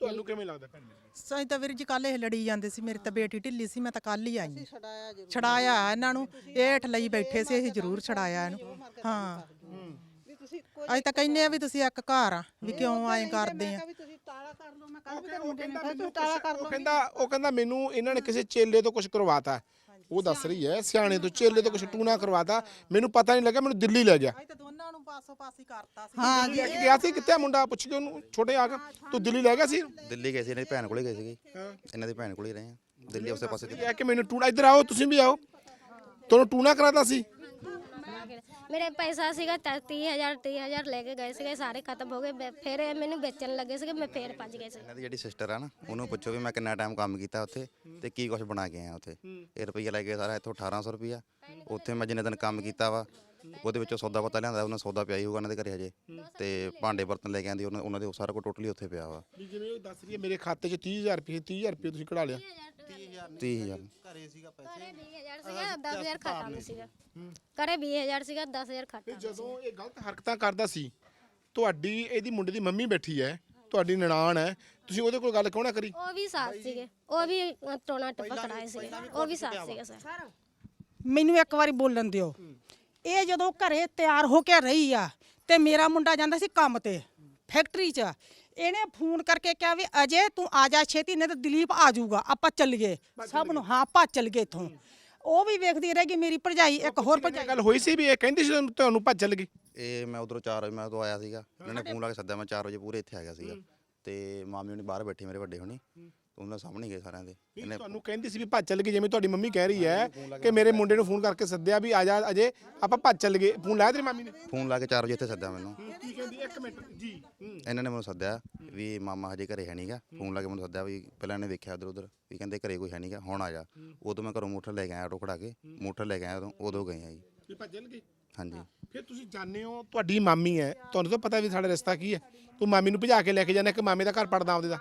ਤੁਹਾਨੂੰ ਕਿਵੇਂ ਲੱਗਦਾ ਭੈਣ ਮੇਰੀ? ਸਾਈ ਤਾਂ ਵੀਰ ਜੀ ਕੱਲ ਇਹ ਲੜੀ ਜਾਂਦੇ ਸੀ ਮੇਰੀ ਤਾਂ ਬੇਟੀ ਢਿੱਲੀ ਸੀ ਮੈਂ ਤਾਂ ਕੱਲ ਹੀ ਆਈ ਛੜਾਇਆ ਇਹਨਾਂ ਨੂੰ ਇਹ ਹੇਠ ਲਈ ਬੈਠੇ ਸੀ ਅਸੀਂ ਜ਼ਰੂਰ ਛੜਾਇਆ ਇਹਨੂੰ। ਹਾਂ। ਅਸੀਂ ਤਾਂ ਕਹਿੰਨੇ ਆ ਵੀ ਤੁਸੀਂ ਇੱਕ ਘਰ ਆ ਵੀ ਕਿਉਂ ਆਏ ਕਰਦੇ ਆ। ਉਹ ਕਹਿੰਦਾ ਉਹ ਕਹਿੰਦਾ ਮੈਨੂੰ ਇਹਨਾਂ ਨੇ ਕਿਸੇ ਚੇਲੇ ਤੋਂ ਕੁਝ ਕਰਵਾਤਾ। ਉਹ ਦੱਸ ਰਹੀ ਹੈ ਸਿਆਣੇ ਤੋਂ ਚੇਲੇ ਤੋਂ ਕੁਝ ਟੂਣਾ ਕਰਵਾਤਾ ਮੈਨੂੰ ਪਤਾ ਨਹੀਂ ਲੱਗਾ ਮੈਨੂੰ ਦਿੱਲੀ ਲੈ ਗਿਆ ਅਸੀਂ ਤਾਂ ਦੋਨਾਂ ਨੂੰ ਪਾਸੋਂ ਪਾਸੀ ਕਰਤਾ ਸੀ। ਹਾਂ ਲੈ ਕੇ ਗਿਆ ਸੀ ਕਿੱਥੇ ਆ ਮੁੰਡਾ? ਪੁੱਛ ਕੇ ਉਹਨੂੰ ਛੋਟੇ ਆ ਕੇ। ਤੂੰ ਦਿੱਲੀ ਲੈ ਗਿਆ ਸੀ? ਦਿੱਲੀ ਗਏ ਸੀ ਇਹਨਾਂ ਦੀ ਭੈਣ ਕੋਲੇ ਗਏ ਸੀਗੇ। ਇਹਨਾਂ ਦੀ ਭੈਣ ਕੋਲੇ ਹੀ ਰਹੇ ਆ। ਦਿੱਲੀ ਉਸੇ ਪਾਸੇ ਇਹ ਕਿ ਮੈਨੂੰ ਟੂਣਾ ਇੱਧਰ ਆਓ ਤੁਸੀਂ ਵੀ ਆਓ। ਤੁਹਾਨੂੰ ਟੂਣਾ ਕਰਾਤਾ ਸੀ? ਮੇਰੇ ਪੈਸਾ ਸੀਗਾ 30000 30000 ਲੈ ਕੇ ਗਏ ਸੀਗੇ, ਸਾਰੇ ਖਤਮ ਹੋ ਗਏ। ਮੈਂ- ਫਿਰ ਇਹ ਮੈਨੂੰ ਵੇਚਣ ਲੱਗੇ ਸੀਗੇ, ਮੈਂ ਫੇਰ ਭੱਜ ਗਏ ਸੀ ਇਹਨਾਂ ਦੀ ਜਿਹੜੀ ਸਿਸਟਰ ਆ ਨਾ, ਉਹਨੂੰ ਪੁੱਛੋ ਵੀ ਮੈਂ ਕਿੰਨਾ ਟਾਈਮ ਕੰਮ ਕੀਤਾ ਉੱਥੇ ਤੇ ਕੀ ਕੁਝ ਬਣਾ ਕੇ ਆਇਆ ਉੱਥੇ। ਇਹ ਰੁਪਈਆ ਲੈ ਕੇ ਸਾਰਾ ਇੱਥੋਂ 1800 ਰੁਪਈਆ। ਉੱਥੇ ਮੈਂ ਜਿੰਨੇ ਦਿਨ ਕੰਮ ਕੀਤਾ ਵਾ ਉਹਦੇ ਵਿੱਚੋਂ ਸੌਦਾ ਪਤਾ ਲਿਆਂਦਾ ਉਹਨਾਂ ਸੌਦਾ ਪਿਆ ਹੀ ਹੋਊਗਾ ਉਹਨਾਂ ਦੇ ਘਰੇ ਹਜੇ। ਤੇ ਭਾਂਡੇ ਬਰਤਨ ਲੈ ਕੇ ਆਂਦੀ ਉਹਨਾਂ ਉਹਨਾਂ ਦੇ ਉਹ ਸਾਰਾ ਕੁਝ ਟੋਟਲੀ ਉੱਥੇ ਪਿਆ ਵਾ। ਵੀ ਜਿਵੇਂ ਉਹ ਦੱਸ ਰਹੀ ਹੈ ਮੇਰੇ ਖਾਤੇ 'ਚ 30000 ਰੁਪਏ 30000 ਰੁਪਏ ਤੁਸੀਂ ਕਢਾ ਲਿਆ। 30000 ਕਰੇ 20000 ਸੀਗਾ 10000 ਖਾਤਾ ਨਹੀਂ ਸੀਗਾ। ਕਰੇ 20000 ਸੀਗਾ 10000 ਖਾਤਾ ਤੇ ਜਦੋਂ ਇਹ ਗਲਤ ਹਰਕਤਾਂ ਕਰਦਾ ਸੀ ਤੁਹਾਡੀ ਇਹਦੀ ਮੁੰਡੇ ਦੀ ਮੰਮੀ ਬੈਠੀ ਹੈ ਤੁਹਾਡੀ ਨਨਾਣ ਹੈ ਤੁਸੀਂ ਉਹਦੇ ਕੋਲ ਗੱਲ ਕਿਉਂ ਨਾ ਕਰੀ? ਉਹ ਵੀ ਸਾਥ ਸੀਗੇ। ਉਹ ਵੀ ਟੋਣਾ ਟੱਪਾ ਕਰਾਏ ਸੀਗੇ। ਉਹ ਵੀ ਸਾਥ ਸੀਗੇ ਸਰ। ਮੈਨੂੰ ਇੱਕ ਵਾਰੀ ਬੋਲਣ ਦਿਓ। ਇਹ ਜਦੋਂ ਘਰੇ ਤਿਆਰ ਹੋ ਕੇ ਰਹੀ ਆ ਤੇ ਮੇਰਾ ਮੁੰਡਾ ਜਾਂਦਾ ਸੀ ਕੰਮ ਤੇ ਫੈਕਟਰੀ 'ਚ। ਇਹਨੇ ਫੋਨ ਕਰਕੇ ਕਿਹਾ ਵੀ ਅਜੇ ਤੂੰ ਆ ਜਾ ਛੇਤੀ ਨਹੀਂ ਤਾਂ ਦਲੀਪ ਆ ਜਾਊਗਾ ਆਪਾਂ ਚੱਲੀਏ। ਸਭ ਨੂੰ ਹਾਂ ਆਪਾਂ ਚੱਲੀਏ ਇੱਥੋਂ। ਉਹ ਵੀ ਵੇਖਦੀ ਰਹੇਗੀ ਮੇਰੀ ਭਰਜਾਈ ਇੱਕ ਹੋਰ ਭਰਜਾਈ। ਗੱਲ ਹੋਈ ਸੀ ਵੀ ਇਹ ਕਹਿੰਦੀ ਸੀ ਤੁਹਾਨੂੰ- ਤੁਹਾਨੂੰ ਭੱਜ ਚੱਲ ਗਈ ਇਹ ਮੈਂ ਉਧਰੋਂ 4 ਵਜੇ ਮੈਂ ਉਦੋਂ ਆਇਆ ਸੀਗਾ। ਇਹਨਾਂ ਨੇ ਫੋਨ ਲਾ ਕੇ ਸੱਦਿਆ ਮੈਂ 4 ਵਜੇ ਪੂਰੇ ਇੱਥੇ ਆ ਗਿਆ ਸੀਗਾ। ਤੇ ਮਾਮੀ ਹੁਣੀ ਬਾਹਰ ਬੈਠੇ ਮੇਰੇ ਵੱਡੇ ਹੁਣੀ। ਉਹਨਾਂ ਸਾਹਮਣੇ ਗਏ ਸਾਰਿਆਂ ਦੇ। ਇਹਨੇ ਤੁਹਾਨੂੰ ਕਹਿੰਦੀ ਸੀ ਵੀ ਭੱਜ ਚੱਲ ਗਈ ਜਿਵੇਂ ਤੁਹਾਡੀ ਮੰਮੀ ਕਹਿ ਰਹੀ ਹੈ ਕਿ ਮੇਰੇ ਮੁੰਡੇ ਨੂੰ ਫੋਨ ਕਰਕੇ ਸੱਦਿਆ ਵੀ ਆ ਜਾ ਅਜੇ ਆਪਾਂ ਭੱਜ ਚੱਲ ਗਏ। ਫੋਨ ਲਾਇਆ ਤੇਰੀ ਮਾਮੀ ਨੇ? ਫੋਨ ਲਾ ਕੇ 4 ਵਜੇ ਇੱਥੇ ਸੱਦਿਆ ਮੈਨੂੰ। ਕੀ ਕਹਿੰਦੀ? ਇੱਕ ਮਿੰਟ ਜੀ ਇਹਨਾਂ ਨੇ ਮੈਨੂੰ ਸੱਦਿਆ ਵੀ ਮਾਮਾ ਹਜੇ ਘਰੇ ਹੈ ਨਹੀਂਗਾ ਫੋਨ ਲਾ ਕੇ ਮੈਨੂੰ ਸੱਦਿਆ ਵੀ ਪਹਿਲਾਂ ਇਹਨੇ ਵੇਖਿਆ ਉਧਰ ਉਧਰ ਵੀ ਕਹਿੰਦੇ ਘਰੇ ਕੋਈ ਹੈ ਨਹੀਂਗਾ ਹੁਣ ਆ ਜਾ। ਉਦੋਂ ਮੈਂ ਘਰੋਂ ਮੋਟਰ ਲੈ ਕੇ ਆਇਆ ਆਟੋ ਖੜਾ ਕੇ। ਮੋਟਰ ਲੈ ਕੇ ਆਇਆ ਉਦੋਂ ਉਦੋਂ ਗਏ ਆ ਜੀ। ਵੀ ਭੱਜ ਚੱਲ ਹਾਂਜੀ। ਫਿਰ ਤੁਸੀਂ ਜਾਣਦੇ ਹੋ ਤੁਹਾਡੀ ਮਾਮੀ ਹੈ। ਤੁਹਾਨੂੰ ਤਾਂ ਪਤਾ ਵੀ ਸਾਡਾ ਰਿਸ਼ਤਾ ਕੀ ਹੈ। ਤੂੰ ਮਾਮੀ ਨੂੰ ਭਜਾ ਕੇ ਲੈ ਕੇ ਜਾਣਾ ਕਿ ਮਾਮੇ ਦਾ ਘਰ ਪੜਦਾ ਆਪਦੇ ਦਾ।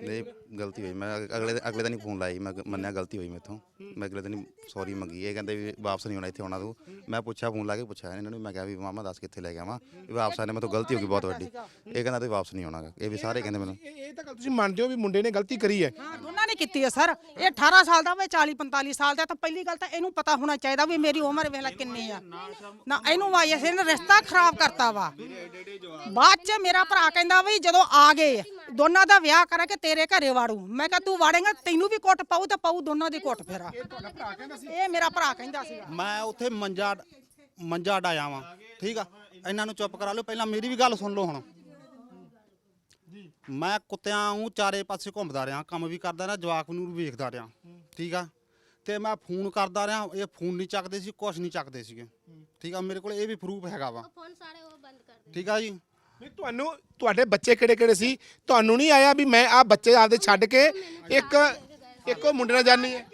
ਇਹ ਗਲਤੀ ਹੋਈ। ਮੈਂ ਅਗ- ਅਗਲੇ ਅਗਲੇ ਦਿਨ ਹੀ ਫੋਨ ਲਾਈ ਮੈਂ ਕ- ਮੰਨਿਆ ਗਲਤੀ ਹੋਈ ਮੇਥੋਂ। ਮੈਂ ਅਗਲੇ ਦਿਨ ਹੀ ਸੌਰੀ ਮੰਗੀ ਇਹ ਕਹਿੰਦੇ ਵੀ ਵਾਪਸ ਨਹੀਂ ਆਉਣਾ ਇੱਥੇ ਆਉਣਾ ਤੂੰ। ਮੈਂ ਪੁੱਛਿਆ ਫੋਨ ਲਾ ਕੇ ਪੁੱਛਿਆ ਇਹਨਾਂ ਨੂੰ। ਮੈਂ ਕਿਹਾ ਵੀ ਮਾਮਾ ਦੱਸ ਕਿੱਥੇ ਲੈ ਕੇ ਆਵਾਂ? ਵੀ ਵਾਪਸ ਆਣੇ ਮੇਥੋਂ ਗਲਤੀ ਹੋ ਗਈ ਬਹੁਤ ਵੱਡੀ। ਇਹ ਕਹਿੰਦਾ ਤੁਸੀਂ ਵਾਪਸ ਨਹੀਂ ਆਉਣਾਗਾ ਇਹ ਵੀ ਸਾਰੇ ਕਹਿੰਦੇ ਮੈਨੂੰ। ਇਹ ਇਹ ਤਾਂ ਗੱਲ ਤੁਸੀਂ ਮੰਨਦੇ ਹੋ ਵੀ ਮੁੰਡੇ ਨੇ ਗਲਤੀ ਕਰੀ ਹੈ। ਹਾਂ ਦੋਨਾਂ ਨੇ ਕੀਤੀ ਹੈ ਸਰ। ਇਹ 18 ਸਾਲ ਦਾ ਵੇ 40 45 ਸਾਲ ਦਾ ਤਾਂ ਪਹਿਲੀ ਗੱਲ ਤਾਂ ਇਹਨੂੰ ਪਤਾ ਹੋਣਾ ਚਾਹੀਦਾ ਵੀ ਮੇਰੀ ਉਮਰ ਵੇਖ ਲੈ ਕਿੰਨੀ ਆ। ਨਾ ਇਹਨੂੰ ਵਾਈ ਇਸੇ ਨੇ ਰਿਸ਼ਤਾ ਖਰਾਬ ਕਰਤਾ ਵਾ। ਬਾਅਦ ਚ ਮੇਰਾ ਭਰਾ ਕਹਿੰਦਾ ਵੀ ਜਦੋਂ ਆ ਗਏ ਦੋਨਾਂ ਦਾ ਵਿਆਹ ਕਰਾ ਕੇ ਤੇਰੇ ਘਰੇ ਵਾੜੂ। ਮੈਂ ਕਿਹਾ ਤੂੰ ਵਾੜੇਗਾ ਤੈਨੂੰ ਵੀ ਕੁੱਟ ਪਾਉ ਤੇ ਪਾਉ ਦੋਨਾਂ ਦੀ ਕੁੱਟ ਫੇਰਾ ਇਹ ਮੇਰਾ ਭਰਾ ਕਹਿੰਦਾ ਸੀ ਮੈਂ ਉੱਥੇ ਮੰਜਾ ਮੰਜਾ ਡਾਇਆ ਵਾਂ। ਠੀਕ ਆ? ਇਹਨਾਂ ਨੂੰ ਚੁੱਪ ਕਰਾ ਲਿਓ। ਪਹਿਲਾਂ ਮੇਰੀ ਵੀ ਗੱਲ ਸੁਣ ਲਓ ਹੁਣ। ਮੈਂ ਕੁੱਤਿਆਂ ਨੂੰ ਚਾਰੇ ਪਾਸੇ ਘੁੰਮਦਾ ਰਿਹਾ। ਕੰਮ ਵੀ ਕਰਦਾ ਰਿਹਾ ਜਵਾਕ ਨੂੰ ਵੀ ਵੇਖਦਾ ਰਿਹਾ। ਠੀਕ ਆ? ਤੇ ਮੈਂ ਫੋਨ ਕਰਦਾ ਰਿਹਾ। ਇਹ ਫੋਨ ਨਹੀਂ ਚੱਕਦੇ ਸੀ ਕੁਛ ਨਹੀਂ ਚੱਕਦੇ ਸੀਗੇ। ਠੀਕ ਆ? ਮੇਰੇ ਕੋਲ ਇਹ ਵੀ ਪ੍ਰੂਫ ਹੈਗਾ ਵਾ। ਫੋਨ ਸਾਰੇ ਉਹ ਬੰਦ ਕਰ ਦੇ ਠੀਕ ਆ ਜੀ? ਨਹੀਂ ਤੁਹਾਨੂੰ ਤੁਹਾਡੇ ਬੱਚੇ ਕਿਹੜੇ ਕਿਹੜੇ ਸੀ? ਤੁਹਾਨੂੰ ਨਹੀਂ ਆਇਆ ਵੀ ਮੈਂ ਆ ਬੱਚੇ ਆਪਦੇ ਛੱਡ ਕੇ ਇੱਕ ਇੱਕੋ ਮੁੰਡੇ ਨਾਲ ਜਾਣੀ ਹੈ?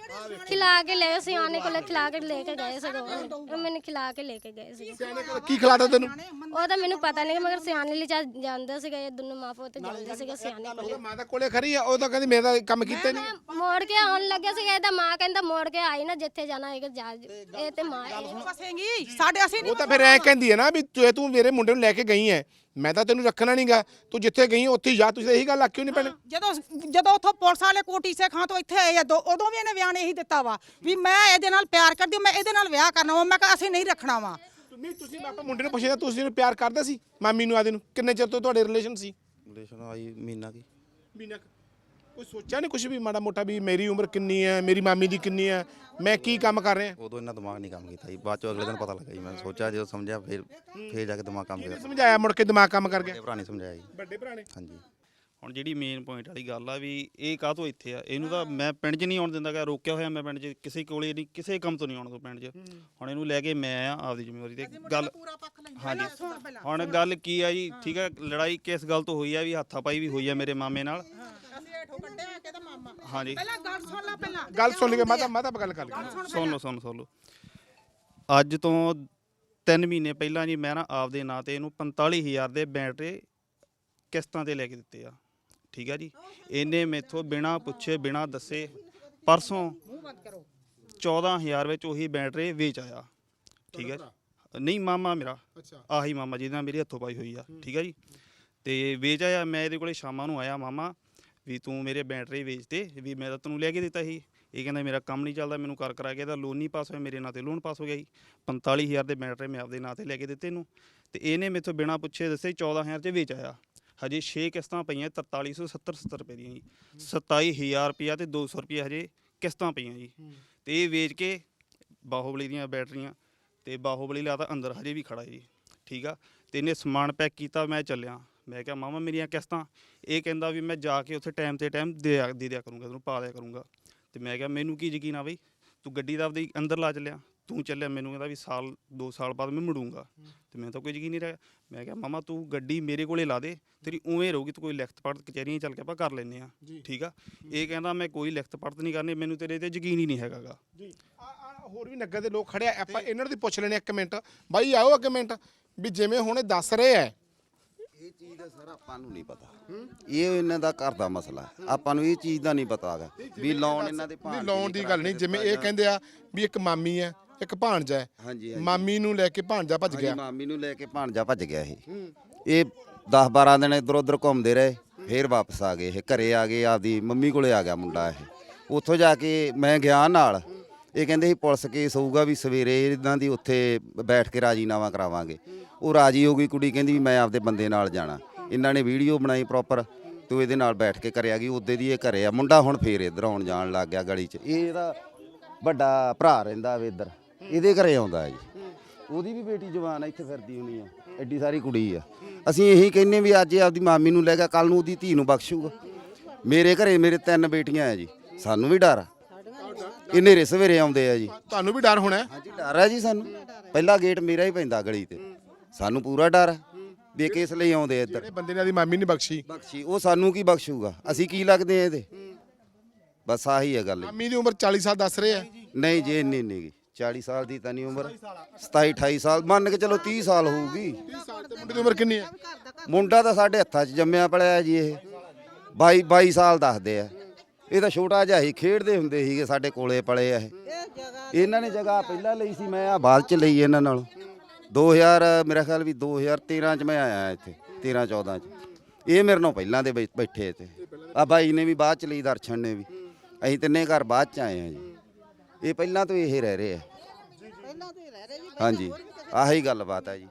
ਖਿਲਾ ਕੇ ਲੈ ਸਿਆਣੇ ਕੋਲ ਖਿਲਾ ਕੇ ਲੈ ਕੇ ਗਏ ਸੀਗੇ ਉਹ ਉਹ ਮੈਨੂੰ ਖਿਲਾ ਕੇ ਲੈ ਕੇ ਗਏ ਸੀ। ਸਿਆਣੇ ਕੋਲ ਕੀ ਖਿਲਾਤਾ ਤੈਨੂੰ? ਉਹ ਤਾਂ ਮੈਨੂੰ ਪਤਾ ਨਹੀਂ ਮਗਰ ਸਿਆਣੇ ਲਈ ਜਾ- ਜਾਂਦੇ ਸੀਗੇ ਇਹ ਦੋਨੋਂ ਮਾਂ ਪੁੱਤ ਜਾਂਦੇ ਸੀਗੇ ਸਿਆਣੇ ਕੋਲ। ਉਹਦਾ ਮਾਂ ਦਾ ਕੋਲੇ ਖੜੀ ਆ ਉਹ ਤਾਂ ਕਹਿੰਦੀ ਮੇਰਾ ਕੰਮ ਕੀਤਾ ਨਹੀਂ। ਮੈਂ ਮੋੜ ਕੇ ਆਉਣ ਲੱਗਿਆ ਸੀਗਾ ਇਹਦਾ ਮਾਂ ਕਹਿੰਦਾ ਮੋੜ ਕੇ ਆਈ ਨਾ ਜਿੱਥੇ ਜਾਣਾ ਹੈਗਾ ਜਾ ਇਹ ਤੇ ਮਾਂ ਫਸੇਂਗੀ ਸਾਡੇ ਅਸੀਂ ਉਹ ਤਾਂ ਫਿਰ ਐ ਕਹਿੰਦੀ ਹੈ ਨਾ ਵੀ ਤੂੰ ਤੂੰ ਮੇਰੇ ਮੁੰਡੇ ਨੂੰ ਲੈ ਕੇ ਗਈ ਹੈ। ਮੈਂ ਤਾਂ ਤੈਨੂੰ ਰੱਖਣਾ ਨਹੀਂਗਾ ਤੂੰ ਜਿੱਥੇ ਗਈ ਉੱਥੇ ਜਾ ਤੁਸੀਂ ਇਹੀ ਗੱਲ ਆਖਿਓ ਨਹੀਂ ਪੈਣੇ ਜਦੋਂ ਜਦੋਂ ਉੱਥੋਂ ਪੁਲਿਸ ਵਾਲੇ ਕੋਟੀ ਸੇ ਖਾਂ ਤੋਂ ਇੱਥੇ ਆਏ ਆ ਦੋ ਉਦੋਂ ਵੀ ਇਹਨੇ ਬਿਆਨ ਇਹੀ ਦਿੱਤਾ ਵਾ ਵੀ ਮੈਂ ਇਹਦੇ ਨਾਲ ਪਿਆਰ ਕਰਦੀ ਹਾਂ, ਮੈਂ ਇਹਦੇ ਨਾਲ ਵਿਆਹ ਕਰਨਾ ਵਾ ਮੈਂ ਕਿਹਾ ਅਸੀਂ ਨਹੀਂ ਰੱਖਣਾ ਵਾ। ਨਹੀਂ ਤੁਸੀਂ ਆਪਾਂ ਮੁੰਡੇ ਨੂੰ ਪੁੱਛਿਆ ਤੁਸੀਂ ਇਹਨੂੰ ਪਿਆਰ ਕਰਦੇ ਸੀ? ਮਾਮੀ ਨੂੰ ਆਦੇ ਨੂੰ। ਕਿੰਨੇ ਚਿਰ ਤੋਂ ਤੁਹਾਡੇ ਰਿਲੇਸ਼ਨ ਸੀ? ਰਿਲੇਸ਼ਨ ਆਈ ਮਹੀਨਾ ਕੀ। ਮਹੀਨਾ ਕੁ। ਕੋਈ ਸੋਚਿਆ ਨਹੀਂ ਕੁਝ ਵੀ? ਮਾੜਾ ਮੋਟਾ ਵੀ ਮੇਰੀ ਉਮਰ ਕਿੰਨੀ ਹੈ? ਮੇਰੀ ਮਾਮੀ ਦੀ ਕਿੰਨੀ ਹੈ? ਮੈਂ ਕੀ ਕੰਮ ਕਰ ਰਿਹਾ? ਉਦੋਂ ਇਹਨਾਂ ਦਿਮਾਗ ਨਹੀਂ ਕੰਮ ਕੀਤਾ ਜੀ। ਬਾਅਦ ਚੋਂ ਅਗਲੇ ਦਿਨ ਪਤਾ ਲੱਗਾ ਜੀ ਮੈਂ ਸੋਚਿਆ ਜਦੋਂ ਸਮਝਿਆ ਫਿਰ ਫਿਰ ਜਾ ਕੇ ਦਿਮਾਗ ਕੰਮ ਕੀਤਾ ਸਮਝਾਇਆ? ਮੁੜ ਕੇ ਦਿਮਾਗ ਕੰਮ ਕਰ ਗਿਆ? ਭਰਾ ਨੇ ਸਮਝਾਇਆ ਜੀ। ਵੱਡੇ ਭਰਾ ਨੇ? ਹਾਂਜੀ। ਹੁਣ ਜਿਹੜੀ ਮੇਨ ਪੁਆਇੰਟ ਵਾਲੀ ਗੱਲ ਆ ਵੀ ਇਹ ਕਾਹ ਤੋਂ ਇੱਥੇ ਆ? ਇਹਨੂੰ ਤਾਂ ਮੈਂ ਪਿੰਡ 'ਚ ਨਹੀਂ ਆਉਣ ਦਿੰਦਾ ਗਾ ਰੋਕਿਆ ਹੋਇਆ ਮੈਂ ਪਿੰਡ 'ਚ। ਕਿਸੇ ਕੋਲੇ ਨਹੀਂ ਕਿਸੇ ਕੰਮ ਤੋਂ ਨਹੀਂ ਆਉਣ ਦੋ ਪਿੰਡ 'ਚ। ਹੁਣ ਇਹਨੂੰ ਲੈ ਕੇ ਮੈਂ ਆ ਆਪਦੀ ਜ਼ਿੰਮੇਵਾਰੀ ਤੇ ਗੱਲ ਹਾਂਜੀ। ਹੁਣ ਗੱਲ ਕੀ ਆ ਜੀ? ਠੀਕ ਹੈ ਲੜਾਈ ਕਿਸ ਗੱਲ ਤੋਂ ਹੋਈ ਆ? ਵੀ ਹੱਥਾਪਾਈ ਵੀ ਹੋਈ ਆ ਮੇਰੇ ਮਾਮੇ ਨਾਲ। ਹਾਂਜੀ। ਪਹਿਲਾਂ ਗੱਲ ਸੁਣ ਲੈ ਪਹਿਲਾਂ। ਗੱਲ ਸੁਣ ਲਈ ਮਾਤਾ ਮਾਤਾ ਗੱਲ ਕਰ ਲਈ। ਸੁਣ ਲਓ ਸੁਣ ਸੁਣ ਲਓ। ਅੱਜ ਤੋਂ 3 ਮਹੀਨੇ ਪਹਿਲਾਂ ਜੀ ਮੈਂ ਨਾ ਆਪਦੇ ਨਾਂ ਤੇ ਇਹਨੂੰ 45000 ਦੇ ਬੈਟਰੀ ਕਿਸ਼ਤਾਂ ਤੇ ਲੈ ਕੇ ਦਿੱਤੇ ਆ। ਠੀਕ ਆ ਜੀ? ਇਹਨੇ ਮੈਥੋਂ ਬਿਨਾ ਪੁੱਛੇ ਬਿਨਾ ਦੱਸੇ ਪਰਸੋਂ 14000 ਵਿੱਚ ਉਹੀ ਬੈਟਰੀ ਵੇਚ ਆਇਆ। ਠੀਕ ਹੈ ਨਹੀਂ ਮਾਮਾ ਮੇਰਾ। ਅੱਛਾ। ਆਹੀ ਮਾਮਾ ਜਿਹਦੇ ਨਾਲ ਮੇਰੀ ਹੱਥੋਂ ਪਾਈ ਹੋਈ ਆ। ਠੀਕ ਆ ਜੀ? ਤੇ ਵੇਚ ਆਇਆ ਮੈਂ ਇਹਦੇ ਕੋਲੇ ਸ਼ਾਮਾਂ ਨੂੰ ਆਇਆ ਮਾਮਾ। ਵੀ ਤੂੰ ਮੇਰੇ ਬੈਟਰੀ ਵੇਚ ਦੇ ਵੀ ਮੈਂ ਤਾਂ ਤੈਨੂੰ ਲੈ ਕੇ ਦਿੱਤਾ ਸੀ। ਇਹ ਕਹਿੰਦਾ ਮੇਰਾ ਕੰਮ ਨਹੀਂ ਚੱਲਦਾ ਮੈਨੂੰ ਕਰ ਕਰਾ ਕੇ ਇਹਦਾ ਲੋਨ ਨਹੀਂ ਪਾਸ ਹੋਇਆ ਮੇਰੇ ਨਾਂ ਤੇ ਲੋਨ ਪਾਸ ਹੋ ਗਿਆ ਜੀ। 45000 ਦੇ ਬੈਟਰੀ ਮੈਂ ਆਪਦੇ ਨਾਂ ਤੇ ਲੈ ਕੇ ਦਿੱਤੇ ਇਹਨੂੰ। ਤੇ ਇਹਨੇ ਮੇਥੋਂ ਬਿਨਾ ਪੁੱਛੇ ਦੱਸੇ 14000 ਚ ਵੇਚ ਆਇਆ ਹਜੇ 6 ਕਿਸ਼ਤਾਂ ਪਈਆਂ 4370 70 ਰੁਪਏ ਦੀਆਂ ਜੀ। 27000 ਰੁਪਿਆ ਤੇ 200 ਰੁਪਏ ਹਜੇ ਕਿਸ਼ਤਾਂ ਪਈਆਂ ਜੀ। ਤੇ ਇਹ ਵੇਚ ਕੇ ਬਾਹੂਬਲੀ ਦੀਆਂ ਬੈਟਰੀਆਂ ਤੇ ਬਾਹੂਬਲੀ ਲਾਤਾ ਅੰਦਰ ਹਜੇ ਵੀ ਖੜਾ ਜੀ। ਠੀਕ ਆ? ਤੇ ਇਹਨੇ ਸਮਾਨ ਪੈਕ ਕੀਤਾ ਮੈਂ ਚੱਲਿਆ। ਮੈਂ ਕਿਹਾ ਮਾਮਾ ਮੇਰੀਆਂ ਕਿਸ਼ਤਾਂ। ਇਹ ਕਹਿੰਦਾ ਵੀ ਮੈਂ ਜਾ ਕੇ ਉੱਥੇ ਟਾਈਮ ਤੇ ਟਾਈਮ ਦੇ ਦੇ ਦਿਆ ਕਰੂੰਗਾ ਤੈਨੂੰ ਪਾ ਦਿਆ ਕਰੂੰਗਾ। ਤੇ ਮੈਂ ਕਿਹਾ ਮੈਨੂੰ ਕੀ ਯਕੀਨ ਆ ਬਈ? ਤੂੰ ਗੱਡੀ ਦਾ ਆਪਦੀ ਅੰਦਰ ਲਾ ਚੱਲਿਆ ਤੂੰ ਚੱਲਿਆ ਮੈਨੂੰ ਕਹਿੰਦਾ ਵੀ ਸਾਲ 2 ਸਾਲ ਬਾਅਦ ਮੈਂ ਮੁੜੂੰਗਾ। ਤੇ ਮੈਨੂੰ ਤਾਂ ਕੋਈ ਯਕੀਨ ਨਹੀਂ ਰਿਹਾ ਮੈਂ ਕਿਹਾ ਮਾਮਾ ਤੂੰ ਗੱਡੀ ਮੇਰੇ ਕੋਲੇ ਲਾ ਦੇ ਤੇਰੀ ਉਵੇਂ ਰਹੂਗੀ ਤੂੰ ਕੋਈ ਲਿਖਤ ਪੜਤ ਕਚਹਿਰੀਆਂ 'ਚ ਚੱਲ ਕੇ ਆਪਾਂ ਕਰ ਲੈਨੇ ਆ ਠੀਕ ਆ? ਇਹ ਕਹਿੰਦਾ ਮੈਂ ਕੋਈ ਲਿਖਤ ਪੜਤ ਨਹੀਂ ਕਰਨੀ ਮੈਨੂੰ ਤੇਰੇ ਤੇ ਯਕੀਨ ਹੀ ਨਹੀਂ ਹੈਗਾਗਾ। ਜੀ। ਆ ਆ ਹੋਰ ਵੀ ਨਗਰ ਦੇ ਲੋਕ ਖੜੇ ਆ ਆਪਾਂ ਇਹਨਾਂ ਨੂੰ ਵੀ ਪੁੱਛ ਲੈਣੇ ਇੱਕ ਮਿੰਟ। ਬਾਈ ਆਓ ਇੱਕ ਮਿੰਟ ਵੀ ਜਿਵੇਂ ਹੁਣ ਇਹ ਦੱਸ ਰਹੇ ਆ ਇਹ ਚੀਜ਼ ਦਾ ਸਰ ਆਪਾਂ ਨੂੰ ਨਹੀਂ ਪਤਾ। ਇਹ ਇਹਨਾਂ ਦਾ ਘਰ ਦਾ ਮਸਲਾ ਹੈ। ਆਪਾਂ ਨੂੰ ਇਹ ਚੀਜ਼ ਦਾ ਨਹੀਂ ਪਤਾ ਹੈਗਾ ਵੀ ਲੋਨ ਇਹਨਾਂ ਦੇ ਨਹੀਂ ਲਾਉਣ ਦੀ ਗੱਲ ਨਹੀਂ ਜਿਵੇਂ ਇਹ ਕਹਿੰਦੇ ਆ ਵੀ ਇੱਕ ਮਾਮੀ ਹੈ ਇੱਕ ਭਾਣਜਾ ਹੈ। ਹਾਂਜੀ ਹਾਂਜੀ। ਮਾਮੀ ਨੂੰ ਲੈ ਕੇ ਭਾਣਜਾ ਭੱਜ ਹਾਂਜੀ, ਗਿਆ। ਮਾਮੀ ਨੂੰ ਲੈ ਕੇ ਭਾਣਜਾ ਭੱਜ ਗਿਆ ਇਹ। ਇਹ 10 12 ਦਿਨ ਇੱਧਰ ਉੱਧਰ ਘੁੰਮਦੇ ਰਹੇ ਫੇਰ ਵਾਪਸ ਆ ਗਏ ਇਹ। ਘਰੇ ਆ ਗਏ ਆਪਦੀ ਮੰਮੀ ਕੋਲੇ ਆ ਗਿਆ ਮੁੰਡਾ ਇਹ। ਉੱਥੋਂ ਜਾ ਕੇ ਮੈਂ ਗਿਆ ਨਾਲ। ਇਹ ਕਹਿੰਦੇ ਸੀ ਪੁਲਿਸ ਕੇਸ ਹੋਊਗਾ ਵੀ ਸਵੇਰੇ ਇਹਨਾਂ ਦੀ ਉੱਥੇ ਬੈਠ ਕੇ ਰਾਜੀਨਾਮਾ ਕਰਾਵਾਂਗੇ। ਉਹ ਰਾਜੀ ਹੋ ਗਈ ਕੁੜੀ ਕਹਿੰਦੀ ਵੀ ਮੈਂ ਆਪਦੇ ਬੰਦੇ ਨਾਲ ਜਾਣਾ। ਇਹਨਾਂ ਨੇ ਵੀਡੀਓ ਬਣਾਈ ਪ੍ਰੋਪਰ ਤੇ ਇਹਦੇ ਨਾਲ ਬੈਠ ਕੇ ਘਰੇ ਆ ਗਈ ਉਹਦੇ ਦੀ ਇਹ ਘਰੇ ਆ। ਮੁੰਡਾ ਹੁਣ ਫੇਰ ਇੱਧਰ ਆਉਣ ਜਾਣ ਲੱਗ ਗਿਆ ਗਲੀ 'ਚ। ਇਹ ਇਹਦਾ ਵੱਡਾ ਭਰਾ ਰਹਿੰਦਾ ਵੇ ਇੱਧਰ। ਇਹਦੇ ਘਰੇ ਆਉਂਦਾ ਜੀ ਉਹਦੀ ਵੀ ਬੇਟੀ ਜਵਾਨ ਆ ਇੱਥੇ ਫਿਰਦੀ ਹੋਣੀ ਆ। ਐਡੀ ਸਾਰੀ ਕੁੜੀ ਆ। ਅਸੀਂ ਇਹੀ ਕਹਿੰਨੇ ਵੀ ਅੱਜ ਇਹ ਆਪਦੀ ਮਾਮੀ ਨੂੰ ਲੈ ਗਿਆ ਕੱਲ ਨੂੰ ਉਹਦੀ ਧੀ ਨੂੰ ਬਖਸ਼ੂਗਾ। ਮੇਰੇ ਘਰੇ ਮੇਰੇ ਤਿੰਨ ਬੇਟੀਆਂ ਆ ਜੀ। ਸਾਨੂੰ ਵੀ ਡਰ ਆ। ਇਹ ਨੇਰੇ ਸਵੇਰੇ ਆਉਂਦੇ ਆ ਜੀ। ਤੁਹਾਨੂੰ ਵੀ ਡਰ ਹੋਣਾ ਹੈ? ਹਾਂਜੀ ਡਰ ਆ ਜੀ ਸਾਨੂੰ। ਪਹਿਲਾ ਗੇਟ ਮੇਰਾ ਹੀ ਪੈਂਦਾ ਗਲੀ ਤੇ। ਸਾਨੂੰ ਪੂਰਾ ਡਰ ਆ ਵੀ ਇਹ ਕਿਸ ਲਈ ਆਉਂਦੇ ਆ ਇੱਧਰ? ਜਿਹੜੇ ਬੰਦੇ ਨੇ ਆਦੀ ਮਾਮੀ ਨਹੀਂ ਬਖਸ਼ੀ। ਬਖਸ਼ੀ ਉਹ ਸਾਨੂੰ ਕੀ ਬਖਸ਼ੂਗਾ? ਅਸੀਂ ਕੀ ਲੱਗਦੇ ਆ ਇਹਦੇ? ਬਸ ਆਹੀ ਹੈ ਗੱਲ ਮਾਮੀ ਦੀ ਉਮਰ 40 ਸਾਲ ਦੱਸ ਰਹੇ ਆ। ਨਹੀਂ ਜੀ ਇੰਨੀ ਨਹੀਂ ਗੀ। 40 ਸਾਲ ਦੀ ਤਾਂ ਨਹੀਂ ਉਮਰ। 27 28 ਸਾਲ ਮੰਨ ਕੇ ਚਲੋ 30 ਸਾਲ ਹੋਊਗੀ। 30 ਸਾਲ ਤੇ ਮੁੰਡੇ ਦੀ ਉਮਰ ਕਿੰਨੀ ਹੈ ਮੁੰਡਾ ਤਾਂ ਸਾਡੇ ਹੱਥਾਂ 'ਚ ਜੰਮਿਆ ਪਲਿਆ ਜੀ ਇਹ। 22 22 ਸਾਲ ਦੱਸਦੇ ਆ। ਇਹ ਤਾਂ ਛੋਟਾ ਜਿਹਾ ਹੀ ਖੇਡਦੇ ਹੁੰਦੇ ਸੀਗੇ ਸਾਡੇ ਕੋਲੇ ਪਲੇ ਆ ਇਹ। ਇਹਨਾਂ ਨੇ ਜਗ੍ਹਾ ਪਹਿਲਾਂ ਲਈ ਸੀ ਮੈਂ ਆ ਬਾਅਦ ਚ ਲਈ ਇਹਨਾਂ ਨਾਲ। 2000 ਮੇਰਾ ਖਿਆਲ ਵੀ 2013 ਚ ਮੈਂ ਆਇਆ ਇੱਥੇ 13 14 ਚ। ਇਹ ਮੇਰੇ ਨਾਲ ਪਹਿਲਾਂ ਦੇ ਬੈ- ਬੈਠੇ ਇੱਥੇ। ਆ ਬਾਈ ਨੇ ਵੀ ਬਾਅਦ ਚ ਲਈ ਦਰਸ਼ਨ ਨੇ ਵੀ। ਅਸੀਂ ਤਿੰਨੇ ਘਰ ਬਾਅਦ ਚ ਆਏ ਆ ਜੀ। ਇਹ ਪਹਿਲਾਂ ਤੋਂ ਇਹ ਰਹਿ ਰਹੇ ਆ। ਹਾਂਜੀ। ਆਹੀ ਗੱਲਬਾਤ ਆ ਜੀ।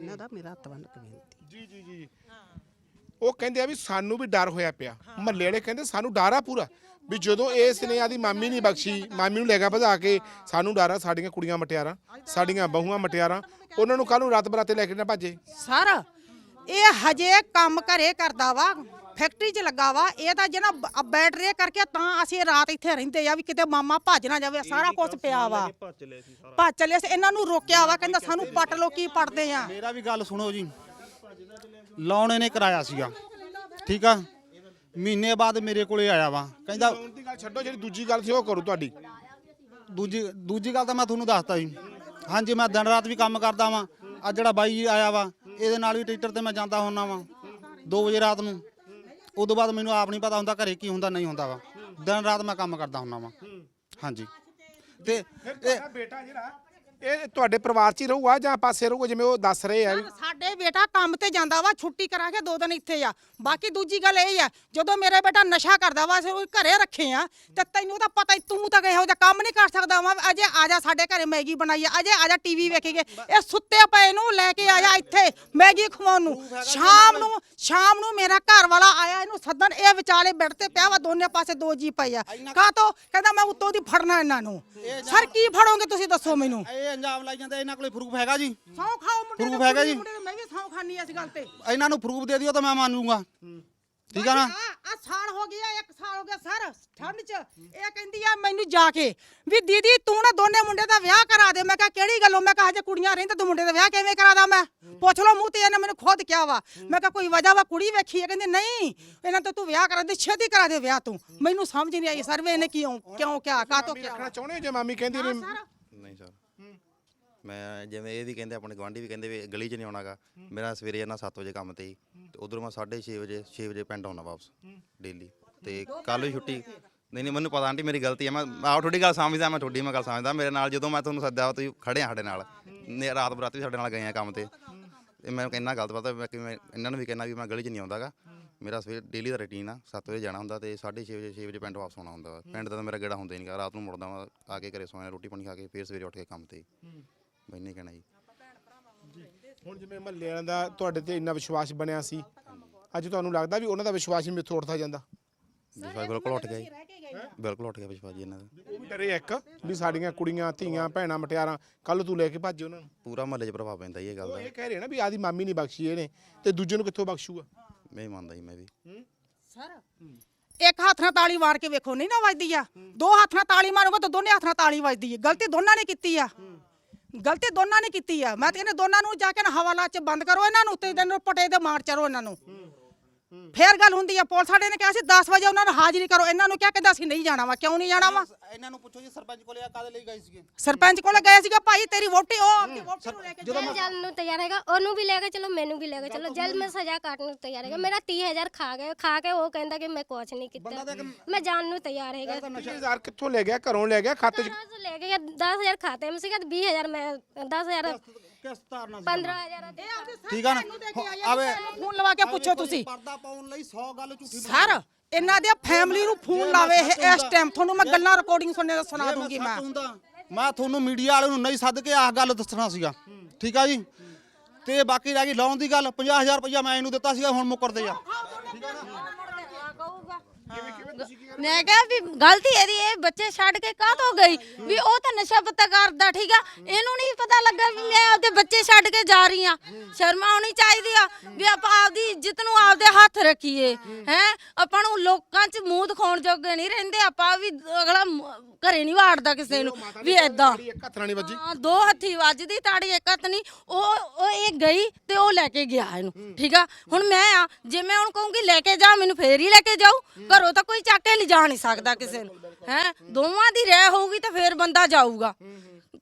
ਇਹਨਾਂ ਦਾ ਮੇਰਾ ਹੱਥ ਬੰਨ ਕੇ ਬੇਨਤੀ ਜੀ ਜੀ ਜੀ ਉਹ ਕਹਿੰਦੇ ਆ ਵੀ ਸਾਨੂੰ ਵੀ ਡਰ ਹੋਇਆ ਪਿਆ। ਮਹੱਲੇ ਵਾਲੇ ਕਹਿੰਦੇ ਸਾਨੂੰ ਡਰ ਆ ਪੂਰਾ। ਵੀ ਜਦੋਂ ਇਸ ਨੇ ਆਦੀ ਮਾਮੀ ਨਹੀਂ ਬਖਸ਼ੀ ਮਾਮੀ ਨੂੰ ਲੈ ਗਿਆ ਭਜਾ ਕੇ ਸਾਨੂੰ ਡਰ ਆ ਸਾਡੀਆਂ ਕੁੜੀਆਂ ਮਟਿਆਰਾਂ ਸਾਡੀਆਂ ਬਹੂਆਂ ਮਟਿਆਰਾਂ ਉਹਨਾਂ ਨੂੰ ਕੱਲ ਨੂੰ ਰਾਤ ਬਰਾਤੇ ਲੈ ਕੇ ਨਾ ਭਾਜੇ। ਸਰ ਇਹ ਹਜੇ ਕੰਮ ਘਰੇ ਕਰਦਾ ਵਾ ਫੈਕਟਰੀ 'ਚ ਲੱਗਾ ਵਾ ਇਹ ਤਾਂ ਜਿਹਨਾਂ ਬ- ਬੈਟਰੀ ਕਰਕੇ ਤਾਂ ਅਸੀਂ ਰਾਤ ਇੱਥੇ ਰਹਿੰਦੇ ਆ ਵੀ ਕਿਤੇ ਮਾਮਾ ਭੱਜ ਨਾ ਜਾਵੇ ਸਾਰਾ ਕੁਝ ਪਿਆ ਵਾ। ਭੱਜ ਚੱਲੇ ਸੀ ਇਹਨਾਂ ਨੂੰ ਰੋਕਿਆ ਵਾ ਕਹਿੰਦਾ ਸਾਨੂੰ ਪੱਟ ਲੋ ਕੀ ਪੜਦੇ ਆ। ਮੇਰਾ ਵੀ ਗੱਲ ਸੁਣੋ ਜੀ। ਲਾਉਣੇ ਨੇ ਕਰਾਇਆ ਸੀਗਾ। ਠੀਕ ਆ? ਮਹੀਨੇ ਬਾਅਦ ਮੇਰੇ ਕੋਲੇ ਆਇਆ ਵਾ। ਕਹਿੰਦਾ ਦੀ ਗੱਲ ਛੱਡੋ ਜਿਹੜੀ ਦੂਜੀ ਗੱਲ ਸੀ ਉਹ ਕਰੂ ਤੁਹਾਡੀ। ਦੂਜੀ ਦੂਜੀ ਗੱਲ ਤਾਂ ਮੈਂ ਤੁਹਾਨੂੰ ਦੱਸਤਾ ਜੀ। ਹਾਂਜੀ ਮੈਂ ਦਿਨ ਰਾਤ ਵੀ ਕੰਮ ਕਰਦਾ ਵਾਂ। ਆ ਜਿਹੜਾ ਬਾਈ ਜੀ ਆਇਆ ਵਾ ਇਹਦੇ ਨਾਲ ਵੀ ਟਰੈਕਟਰ ਤੇ ਮੈਂ ਜਾਂਦਾ ਹੁੰਨਾ ਵਾਂ 2 ਵਜੇ ਰਾਤ ਨੂੰ। ਉਦੋਂ ਬਾਅਦ ਮੈਨੂੰ ਆਪ ਨਹੀਂ ਪਤਾ ਹੁੰਦਾ ਘਰੇ ਕੀ ਹੁੰਦਾ ਨਹੀਂ ਹੁੰਦਾ ਵਾ। ਦਿਨ ਰਾਤ ਮੈਂ ਕੰਮ ਕਰਦਾ ਹੁੰਨਾ ਵਾਂ। ਹਾਂਜੀ। ਤੇ ਇਹ ਇਹ ਬੇਟਾ ਜਿਹੜਾ ਇਹ ਤੁਹਾਡੇ ਪਰਿਵਾਰ 'ਚ ਹੀ ਰਹੂਗਾ ਜਾਂ ਪਾਸੇ ਰਹੂਗਾ ਜਿਵੇਂ ਉਹ ਦੱਸ ਰਹੇ ਆ ਵੀ? ਸਾਡੇ ਬੇਟਾ ਕੰਮ ਤੇ ਜਾਂਦਾ ਵਾ ਛੁੱਟੀ ਕਰਾ ਕੇ ਦੋ ਦਿਨ ਇੱਥੇ ਆ। ਬਾਕੀ ਦੂਜੀ ਗੱਲ ਇਹ ਆ ਜਦੋਂ ਮੇਰੇ ਬੇਟਾ ਨਸ਼ਾ ਕਰਦਾ ਵਾ ਅਸੀਂ ਉਹ ਘਰੇ ਰੱਖੇ ਆ ਤੇ ਤੈਨੂੰ ਤਾਂ ਪਤਾ ਹੀ ਤੂੰ ਤਾਂ ਇਹੋ ਜਿਹਾ ਕੰਮ ਨਹੀਂ ਕਰ ਸਕਦਾ ਵਾ। ਅਜੇ ਆ ਜਾ ਸਾਡੇ ਘਰੇ ਮੈਗੀ ਬਣਾਈ ਆ ਅਜੇ ਆ ਜਾ ਟੀਵੀ ਵੇਖੀਏ। ਇਹ ਸੁੱਤੇ ਪਏ ਨੂੰ ਲੈ ਕੇ ਆਇਆ ਇੱਥੇ ਮੈਗੀ ਖਵਾਉਣ ਨੂੰ। ਸ਼ਾਮ ਨੂੰ ਸ਼ਾਮ ਨੂੰ ਮੇਰਾ ਘਰ ਵਾਲਾ ਆਇਆ ਇਹਨੂੰ ਸੱਦਣ ਇਹ ਵਿਚਾਲੇ ਬੈੱਡ ਤੇ ਪਿਆ ਵਾ ਦੋਨੇ ਪਾਸੇ ਦੋ ਜੀ ਪਏ ਆ। ਕਾਹ ਤੋਂ? ਕਹਿੰਦਾ ਮੈਂ ਉੱਤੋਂ ਦੀ ਫੜਨਾ ਇਹਨਾਂ ਨੂੰ। ਸਰ ਕੀ ਫੜੋਗੇ ਤੁਸੀਂ ਦੱਸੋ ਮੈਨੂੰ? ਇਹ ਅੰਜਾਮ ਲਾਈ ਜਾਂਦੇ ਇਹਨਾਂ ਕੋਲੇ ਪ੍ਰੂਫ ਹੈਗਾ ਜੀ। ਸੌ ਖਾਓ ਮੁੰਡੇ ਨੂੰ, ਹੈਗਾ ਜੀ? ਮੈਂ ਵੀ ਸੌ ਖਾਨੀ ਇਸ ਗੱਲ ਤੇ। ਇਹਨਾਂ ਨੂੰ ਪ੍ਰੂਫ ਦੇ ਦਿਓ ਤਾਂ ਮੈਂ ਮੰਨ ਲੂੰਗਾ ਠੀਕ ਆ ਨਾ? ਆ ਸਾਲ ਹੋ ਗਿਆ ਇੱਕ ਸਾਲ ਹੋ ਗਿਆ ਸਰ ਠੰਡ ਚ। ਇਹ ਕਹਿੰਦੀ ਆ ਮੈਨੂੰ ਜਾ ਕੇ ਵੀ ਦੀਦੀ ਤੂੰ ਨਾ ਦੋਨੇ ਮੁੰਡੇ ਦਾ ਵਿਆਹ ਕਰਾ ਦੇ। ਮੈਂ ਕਿਹਾ ਕਿਹੜੀ ਗੱਲੋਂ? ਮੈਂ ਕਿਹਾ ਹਜੇ ਕੁੜੀਆਂ ਰਹਿੰਦੇ ਤੂੰ ਮੁੰਡੇ ਦਾ ਵਿਆਹ ਕਿਵੇਂ ਕਰਾਦਾ ਮੈਂ? ਪੁੱਛ ਲਓ ਮੂੰਹ ਤੇ ਇਹਨੇ ਮੈਨੂੰ ਖੁਦ ਕਿਹਾ ਵਾ। ਮੈਂ ਕਿਹਾ ਕੋਈ ਵਜ੍ਹਾ ਵਾ ਕੁੜੀ ਵੇਖੀ ਹੈ ਕਹਿੰਦੀ ਨਹੀਂ ਇਹਨਾਂ ਤੋਂ ਤੂੰ ਵਿਆਹ ਕਰਾ ਦੇ ਛੇਤੀ ਕਰਾ ਦੇ ਵਿਆਹ ਤੂੰ। ਮੈਨੂੰ ਸਮਝ ਨਹੀਂ ਆਈ ਸਰ ਵੀ ਇਹਨੇ ਕਿਉਂ ਕਿਉਂ ਕਿਹਾ ਕਾਤੋਂ ਕਿਹਾ ਰੱਖਣਾ ਚਾਹੁੰਦੇ ਹੋ ਜੇ ਮਾਮੀ ਕਹਿੰਦੀ ਵੀ ਸਰ ਮੈਂ ਜਿਵੇਂ ਇਹ ਵੀ ਕਹਿੰਦੇ, ਆਪਣੇ ਗਵਾਂਢੀ ਵੀ ਕਹਿੰਦੇ ਵੀ ਗਲੀ 'ਚ ਨਹੀਂ ਆਉਣਾਗਾ। ਮੇਰਾ ਸਵੇਰੇ ਜਾਣਾ 7 ਵਜੇ ਕੰਮ ਤੇ ਹੀ ਤੇ ਉਧਰੋਂ ਮੈਂ 6:30 ਵਜੇ 6 ਵਜੇ ਪਿੰਡ ਆਉਣਾ ਵਾਪਸ ਡੇਲੀ ਤੇ ਕੱਲ ਵੀ ਛੁੱਟੀ, ਨਹੀਂ ਨਹੀਂ, ਮੈਨੂੰ ਪਤਾ ਆਂਟੀ ਮੇਰੀ ਗਲਤੀ ਹੈ ਮੈਂ ਆਹ ਤੁਹਾਡੀ ਗੱਲ ਸਮਝਦਾ, ਮੈਂ ਤੁਹਾਡੀ ਮੈਂ ਗੱਲ ਸਮਝਦਾ, ਮੇਰੇ ਨਾਲ ਜਦੋਂ ਮੈਂ ਤੁਹਾਨੂੰ ਸੱਦਿਆ, ਤੁਸੀਂ ਖੜੇ ਆ ਸਾਡੇ ਨਾਲ। ਨੇ- ਰਾਤ ਬਰਾਤ ਵੀ ਸਾਡੇ ਨਾਲ ਗਏ ਆ ਕੰਮ ਤੇ। ਤੇ ਮੈਂ ਇੰਨਾ ਗਲਤ ਪਤਾ ਮੈਂ ਕਿਵੇਂ, ਇਹਨਾਂ ਨੂੰ ਵੀ ਕਹਿਣਾ ਵੀ ਮੈਂ ਗਲੀ 'ਚ ਨਹੀਂ ਆਉਂਦਾਗਾ। ਮੇਰਾ ਸਵੇਰ ਡੇਲੀ ਦਾ ਰੁਟੀਨ ਆ 7 ਵਜੇ ਜਾਣਾ ਹੁੰਦਾ ਤੇ 6:30 ਵਜੇ 6 ਵਜੇ ਪਿੰਡ ਵਾਪਸ ਆਉਣਾ ਹੁੰਦਾ। ਵਾ ਪਿੰਡ ਦਾ ਤਾਂ ਮੇਰਾ ਗੇੜਾ ਹੁੰਦਾ ਹੀ ਨਹੀਂਗਾ ਰਾਤ ਨੂੰ ਮੁੜਦਾ ਵਾਂ, ਆ ਕੇ ਘਰੇ ਸੌਣਾ ਰੋਟੀ ਪਾਣੀ ਖਾ ਕੇ, ਫਿਰ ਸਵੇਰੇ ਉੱਠ ਕੇ ਕੰਮ ਤੇ। ਬੈਨੇ ਕਹਿਣਾ ਜੀ। ਹੁਣ ਜਿਵੇਂ ਮਹੱਲੇ ਵਾਲਿਆਂ ਦਾ ਤੁਹਾਡੇ ਤੇ ਇੰਨਾ ਵਿਸ਼ਵਾਸ ਬਣਿਆ ਸੀ ਅੱਜ ਤੁਹਾਨੂੰ ਲੱਗਦਾ ਵੀ ਉਹਨਾਂ ਦਾ ਵਿਸ਼ਵਾਸ ਵੀ ਮੇਥੋਂ ਉੱਠਦਾ ਜਾਂਦਾ? ਵਿਸ਼ਵਾਸ ਬਿਲਕੁਲ ਉੱਠ ਗਿਆ ਜੀ। ਬਿਲਕੁਲ ਉੱਠ ਗਿਆ ਵਿਸ਼ਵਾਸ ਜੀ ਇਹਨਾਂ ਦਾ। ਉਹ ਵੀ ਡਰੇ ਆ ਇੱਕ ਵੀ ਸਾਡੀਆਂ ਕੁੜੀਆਂ ਧੀਆਂ ਭੈਣਾਂ ਮਟਿਆਰਾਂ ਕੱਲ ਤੂੰ ਲੈ ਕੇ ਭੱਜ ਉਹਨਾਂ ਨੂੰ। ਪੂਰਾ ਮਹੱਲੇ 'ਚ ਪ੍ਰਭਾਵ ਪੈਂਦਾ ਜੀ ਇਹ ਗੱਲ ਉਹ ਦਾ ਇਹ ਕਹਿ ਰਹੇ ਨਾ ਵੀ ਆਦੀ ਮਾਮੀ ਨਹੀਂ ਬਖਸ਼ੀ ਇਹਨੇ ਤੇ ਦੂਜੇ ਨੂੰ ਕਿੱਥੋਂ ਬਖਸ਼ੂਗਾ? ਮੈਂ ਵੀ ਮੰਨਦਾ ਜੀ ਮੈਂ ਵੀ। ਸਰ ਇੱਕ ਹੱਥ ਨਾਲ ਤਾਲੀ ਮਾਰ ਕੇ ਵੇਖੋ ਨਹੀਂ ਨਾ ਵੱਜਦੀ ਆ। ਦੋ ਹੱਥ ਨਾਲ ਤਾਲੀ ਮਾਰੂਗਾ ਤਾਂ ਦੋਨੇ ਹੱਥ ਨਾਲ ਤਾਲੀ ਵੱਜਦੀ ਹੈ ਗਲਤੀ ਦੋਨਾਂ ਨੇ ਕੀਤੀ ਆ। ਗਲਤੀ ਦੋਨਾਂ ਨੇ ਕੀਤੀ ਆ। ਮੈਂ ਤਾਂ ਕਹਿੰਦਾ ਦੋਨਾਂ ਨੂੰ ਜਾ ਕੇ ਨਾ ਹਵਾਲਾ ਚ ਬੰਦ ਕਰੋ ਇਹਨਾਂ ਨੂੰ ਤੇ ਇਹਨਾਂ ਨੂੰ ਪਟੇ ਦੇ ਮਾਰ ਚਰੋ ਇਹਨਾਂ ਨੂੰ। ਫੇਰ ਗੱਲ ਹੁੰਦੀ ਆ ਪੁਲਿਸ ਵਾਲੇ ਨੇ ਕਿਹਾ ਸੀ 10 ਵਜੇ ਉਹਨਾਂ ਨੂੰ ਹਾਜ਼ਰੀ ਕਰੋ। ਇਹਨਾਂ ਨੂੰ ਕਿਹਾ ਕਹਿੰਦਾ ਅਸੀਂ ਨਹੀਂ ਜਾਣਾ ਵਾ। ਕਿਉਂ ਨਹੀਂ ਜਾਣਾ ਵਾ? ਇਹਨਾਂ ਨੂੰ ਪੁੱਛੋ ਜੀ ਸਰਪੰਚ ਕੋਲੇ ਆ ਕਾਦੇ ਲਈ ਗਏ ਸੀਗੇ? ਸਰਪੰਚ ਕੋਲ ਗਏ ਸੀਗਾ ਭਾਈ ਤੇਰੀ ਵੋਟੀ ਉਹ ਆਪਣੀ ਵੋਟੀ ਨੂੰ ਲੈ ਕੇ ਜਾਣ ਨੂੰ ਤਿਆਰ ਹੈਗਾ ਉਹਨੂੰ ਵੀ ਲੈ ਕੇ ਚਲੋ ਮੈਨੂੰ ਵੀ ਲੈ ਕੇ ਚਲੋ। ਜੇਲ੍ਹ ਮੈਂ ਸਜ਼ਾ ਕਾਟਣ ਨੂੰ ਤਿਆਰ ਹੈਗਾ। ਮੇਰਾ 30000 ਖਾ ਗਏ ਖਾ ਕੇ ਉਹ ਕਹਿੰਦਾ ਕਿ ਮੈਂ ਕੁਛ ਨਹੀਂ ਕੀਤਾ। ਮੈਂ ਜਾਣ ਨੂੰ ਤਿਆਰ ਹੈਗਾ। 20000 ਕਿੱਥੋਂ ਲੈ ਗਿਆ? ਘਰੋਂ ਲੈ ਗਿਆ? ਖਾਤੇ 'ਚ ਦਸ ਲੈ ਗਿਆ 10000 ਖਾਤੇ में ਸੀਗਾ 20000 ਮੈਂ 10000 ਕਿਸ ਤਾਰਨਾ 15000 ਠੀਕ ਆ ਨਾ ਆਵੇ ਫੋਨ ਲਵਾ ਕੇ ਪੁੱਛੋ ਤੁਸੀਂ ਪਰਦਾ ਪਾਉਣ ਲਈ 100 ਗੱਲ ਝੂਠੀ ਸਰ ਇਹਨਾਂ ਦੇ ਫੈਮਿਲੀ ਨੂੰ ਫੋਨ ਲਾਵੇ ਇਹ ਇਸ ਟਾਈਮ ਤੁਹਾਨੂੰ ਮੈਂ ਗੱਲਾਂ ਰਿਕਾਰਡਿੰਗ ਸੁਣਨੇ ਦਾ ਸੁਣਾ ਦੂੰਗੀ ਮੈਂ ਮੈਂ ਤੁਹਾਨੂੰ ਮੀਡੀਆ ਵਾਲੇ ਨੂੰ ਨਹੀਂ ਸੱਦ ਕੇ ਆਹ ਗੱਲ ਦੱਸਣਾ ਸੀਗਾ ਠੀਕ ਆ ਜੀ ਤੇ ਬਾਕੀ ਰਹਿ ਗਈ ਲੋਨ ਦੀ ਗੱਲ 50000 ਰੁਪਇਆ ਮੈਂ ਇਹਨੂੰ ਦਿੱਤਾ ਸੀਗਾ ਹੁਣ ਮੁੱਕਰਦੇ ਆ ਮੈਂ ਕਿਹਾ ਵੀ ਗਲਤੀ ਇਹਦੀ ਇਹ ਬੱਚੇ ਛੱਡ ਕੇ ਕਾਹ ਤੋਂ ਗਈ? ਵੀ ਉਹ ਤਾਂ ਨਸ਼ਾ ਪੱਤਾ ਕਰਦਾ ਠੀਕ ਆ? ਇਹਨੂੰ ਨਹੀਂ ਪਤਾ ਲੱਗਾ ਵੀ ਮੈਂ ਆਪਦੇ ਬੱਚੇ ਛੱਡ ਕੇ ਜਾ ਰਹੀ ਆ। ਸ਼ਰਮ ਆਉਣੀ ਚਾਹੀਦੀ ਆ ਵੀ ਆਪਾਂ ਆਪਦੀ ਇੱਜ਼ਤ ਨੂੰ ਆਪਦੇ ਹੱਥ ਰੱਖੀਏ ਹੈ। ਆਪਾਂ ਨੂੰ ਲੋਕਾਂ 'ਚ ਮੂੰਹ ਦਿਖਾਉਣ ਜੋਗੇ ਨਹੀਂ ਰਹਿੰਦੇ ਆਪਾਂ ਵੀ ਅਗਲਾ ਮ- ਘਰੇ ਨਹੀਂ ਵਾੜਦਾ ਕਿਸੇ ਨੂੰ ਵੀ ਐਦਾਂ ਇੱਕ ਹੱਥ ਨਾਲ ਨਹੀਂ ਵੱਜੀ। ਹਾਂ ਦੋ ਹੱਥੀ ਵੱਜਦੀ ਤਾੜੀ ਇੱਕ ਹੱਥ ਨਹੀਂ। ਉਹ ਉਹ ਇਹ ਗਈ ਤੇ ਉਹ ਲੈ ਕੇ ਗਿਆ ਇਹਨੂੰ ਠੀਕ ਆ? ਹੁਣ ਮੈਂ ਆ ਜੇ ਮੈਂ ਹੁਣ ਕਹੂੰਗੀ ਲੈ ਕੇ ਜਾ ਮੈਨੂੰ ਫੇਰ ਹੀ ਲੈ ਕੇ ਜਾਊ। ਘਰੋਂ ਤਾਂ ਕੋਈ ਚੱਕ ਕੇ ਲਿਜਾ ਨਹੀਂ ਸਕਦਾ ਕਿਸੇ ਨੂੰ ਹੈ? ਦੋਵਾਂ ਦੀ ਰਹਿ ਹੋਊਗੀ ਤਾਂ ਫੇਰ ਬੰਦਾ ਜਾਊਗਾ।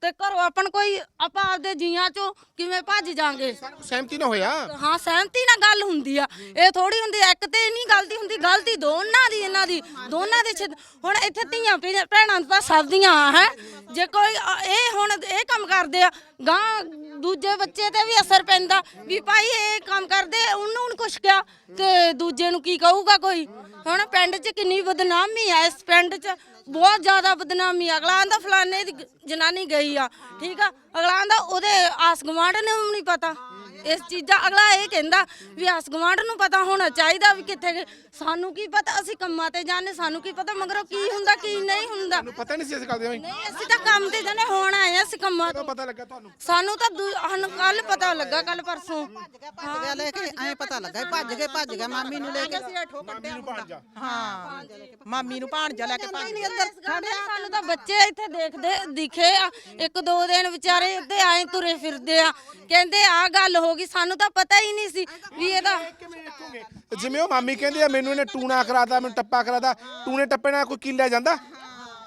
ਤੇ ਘਰੋਂ ਆਪਣ ਕੋਈ ਆਪਾਂ ਆਪਦੇ ਜੀਆਂ ਚੋਂ ਕਿਵੇਂ ਭੱਜ ਜਾਾਂਗੇ? ਸਹਿਮਤੀ ਨਾ ਹੋਇਆ। ਹਾਂ ਸਹਿਮਤੀ ਨਾਲ ਗੱਲ ਹੁੰਦੀ ਆ। ਇਹ ਥੋੜੀ ਹੁੰਦੀ ਇੱਕ ਤੇ ਨਹੀਂ ਗਲਤੀ ਹੁੰਦੀ ਗਲਤੀ ਦੋਨਾਂ ਦੀ ਇਹਨਾਂ ਦੀ। ਦੋਨਾਂ ਦੇ ਛਿਦ- ਹੁਣ ਇੱਥੇ ਧੀਆਂ ਭੈ- ਭੈਣਾਂ ਤਾਂ ਸਭ ਦੀਆਂ ਹੈ। ਜੇ ਕੋਈ ਅ, ਇਹ ਹੁਣ ਇਹ ਕੰਮ ਕਰਦੇ ਆ ਗਾਂ ਦੂਜੇ ਬੱਚੇ ਤੇ ਵੀ ਅਸਰ ਪੈਂਦਾ ਵੀ ਭਾਈ ਇਹ ਕੰਮ ਕਰਦੇ ਉਹਨੂੰ ਨੀ ਕੁਛ ਕਿਹਾ ਤੇ ਦੂਜੇ ਨੂੰ ਕੀ ਕਹੂਗਾ ਕੋਈ? ਹੁਣ ਪਿੰਡ 'ਚ ਕਿੰਨੀ ਬਦਨਾਮੀ ਆ ਇਸ ਪਿੰਡ 'ਚ ਬਹੁਤ ਜ਼ਿਆਦਾ ਬਦਨਾਮੀ ਆ। ਅਗਲਾ ਆਂਦਾ ਫਲਾਣੇ ਦੀ ਗ- ਜਨਾਨੀ ਗਈ ਆ, ਠੀਕ ਆ ਅਗਲਾ ਆਂਦਾ ਉਹਦੇ ਆਸ ਗੁਆਂਢ ਨੂੰ ਵੀ ਨਹੀਂ ਪਤਾ ਇਸ ਚੀਜ਼ਾਂ। ਅਗਲਾ ਇਹ ਕਹਿੰਦਾ ਵੀ ਆਸ ਗੁਆਂਢ ਨੂੰ ਪਤਾ ਹੋਣਾ ਚਾਹੀਦਾ ਵੀ ਕਿੱਥੇ ਗਏ। ਸਾਨੂੰ ਕੀ ਪਤਾ ਅਸੀਂ ਕੰਮਾਂ ਤੇ ਜਾਂਦੇ ਸਾਨੂੰ ਕੀ ਪਤਾ ਮਗਰੋਂ ਕੀ ਹੁੰਦਾ ਕੀ ਨਹੀਂ ਹੁੰਦਾ। ਤੁਹਾਨੂੰ ਪਤਾ ਨਹੀਂ ਸੀ ਇਸ ਗੱਲ ਦੇ ਨਹੀਂ ਅਸੀਂ ਤਾਂ ਕੰਮ ਤੇ ਜਾਂਦੇ ਹੁਣ ਆਏ ਆ ਅਸੀਂ ਕੰਮਾਂ ਤੋਂ। ਪਤਾ ਲੱਗਾ ਤੁਹਾਨੂੰ? ਸਾਨੂੰ ਤਾਂ ਕੱਲ ਪਤਾ ਲੱਗਾ ਕੱਲ ਪਰਸੋਂ। ਭੱਜ ਗਿਆ ਲੈ ਕੇ ਐ ਪਤਾ ਲੱਗਾ ਭੱਜ ਗਏ ਭੱਜ ਗਿਆ ਮਾਮੀ ਨੂੰ ਲੈ ਕੇ। ਮਾਮੀ ਨੂੰ ਭਾਂਜਾ ਹਾਂ। ਮਾਮੀ ਨੂੰ ਭਾਣਜਾ ਲੈ ਕੇ ਭੱਜ ਗਿਆ। ਸਾਡੇ ਸਾਨੂੰ ਤਾਂ ਬੱਚੇ ਇੱਥੇ ਦੇਖਦੇ ਦਿਖੇ ਆ। ਇੱਕ ਦੋ ਦਿਨ ਵਿਚਾਰੇ ਇੱਥੇ ਆਏ ਤੁਰੇ ਫਿਰਦੇ ਆ। ਕਹਿੰਦੇ ਆ ਗੱਲ ਹੋ ਗਈ ਸਾਨੂੰ ਤਾਂ ਪਤਾ ਹੀ ਨਹੀਂ ਸੀ ਵੀ ਇਹਦਾ ਜਿਵੇਂ ਉਹ ਮਾਮੀ ਕਹਿੰਦੀ ਆ ਮੈਨੂੰ ਇਹਨੇ ਟੂਣਾ ਕਰਾਤਾ ਮੈਨੂੰ ਟੱਪਾ ਕਰਾਤਾ ਟੂਣੇ ਟੱਪੇ ਨਾਲ ਕੋਈ ਕੀ ਲੈ ਜਾਂਦਾ?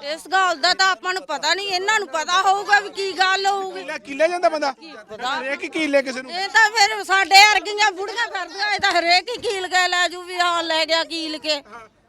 ਇਸ ਗੱਲ ਦਾ ਤਾਂ ਆਪਾਂ ਨੂੰ ਪਤਾ ਨਹੀਂ ਇਹਨਾਂ ਨੂੰ ਪਤਾ ਹੋਊਗਾ ਵੀ ਕੀ ਗੱਲ ਹੋਊਗੀ। ਕਿੱਲਾ ਕੀ ਲੈ ਜਾਂਦਾ ਬੰਦਾ? ਹਰੇਕ ਹੀ ਕੀ ਲੈ ਕਿਸੇ ਨੂੰ। ਇਹ ਤਾਂ ਫਿਰ ਸਾਡੇ ਵਰਗੀਆਂ ਬੁੜੀਆਂ ਫਿਰਦੀਆਂ ਇਹ ਤਾਂ ਹਰੇਕ ਹੀ ਕੀਲ ਕੇ ਲੈ ਜੂ ਵੀ ਹਾਂ ਲੈ ਗਿਆ ਕੀਲ ਕੇ।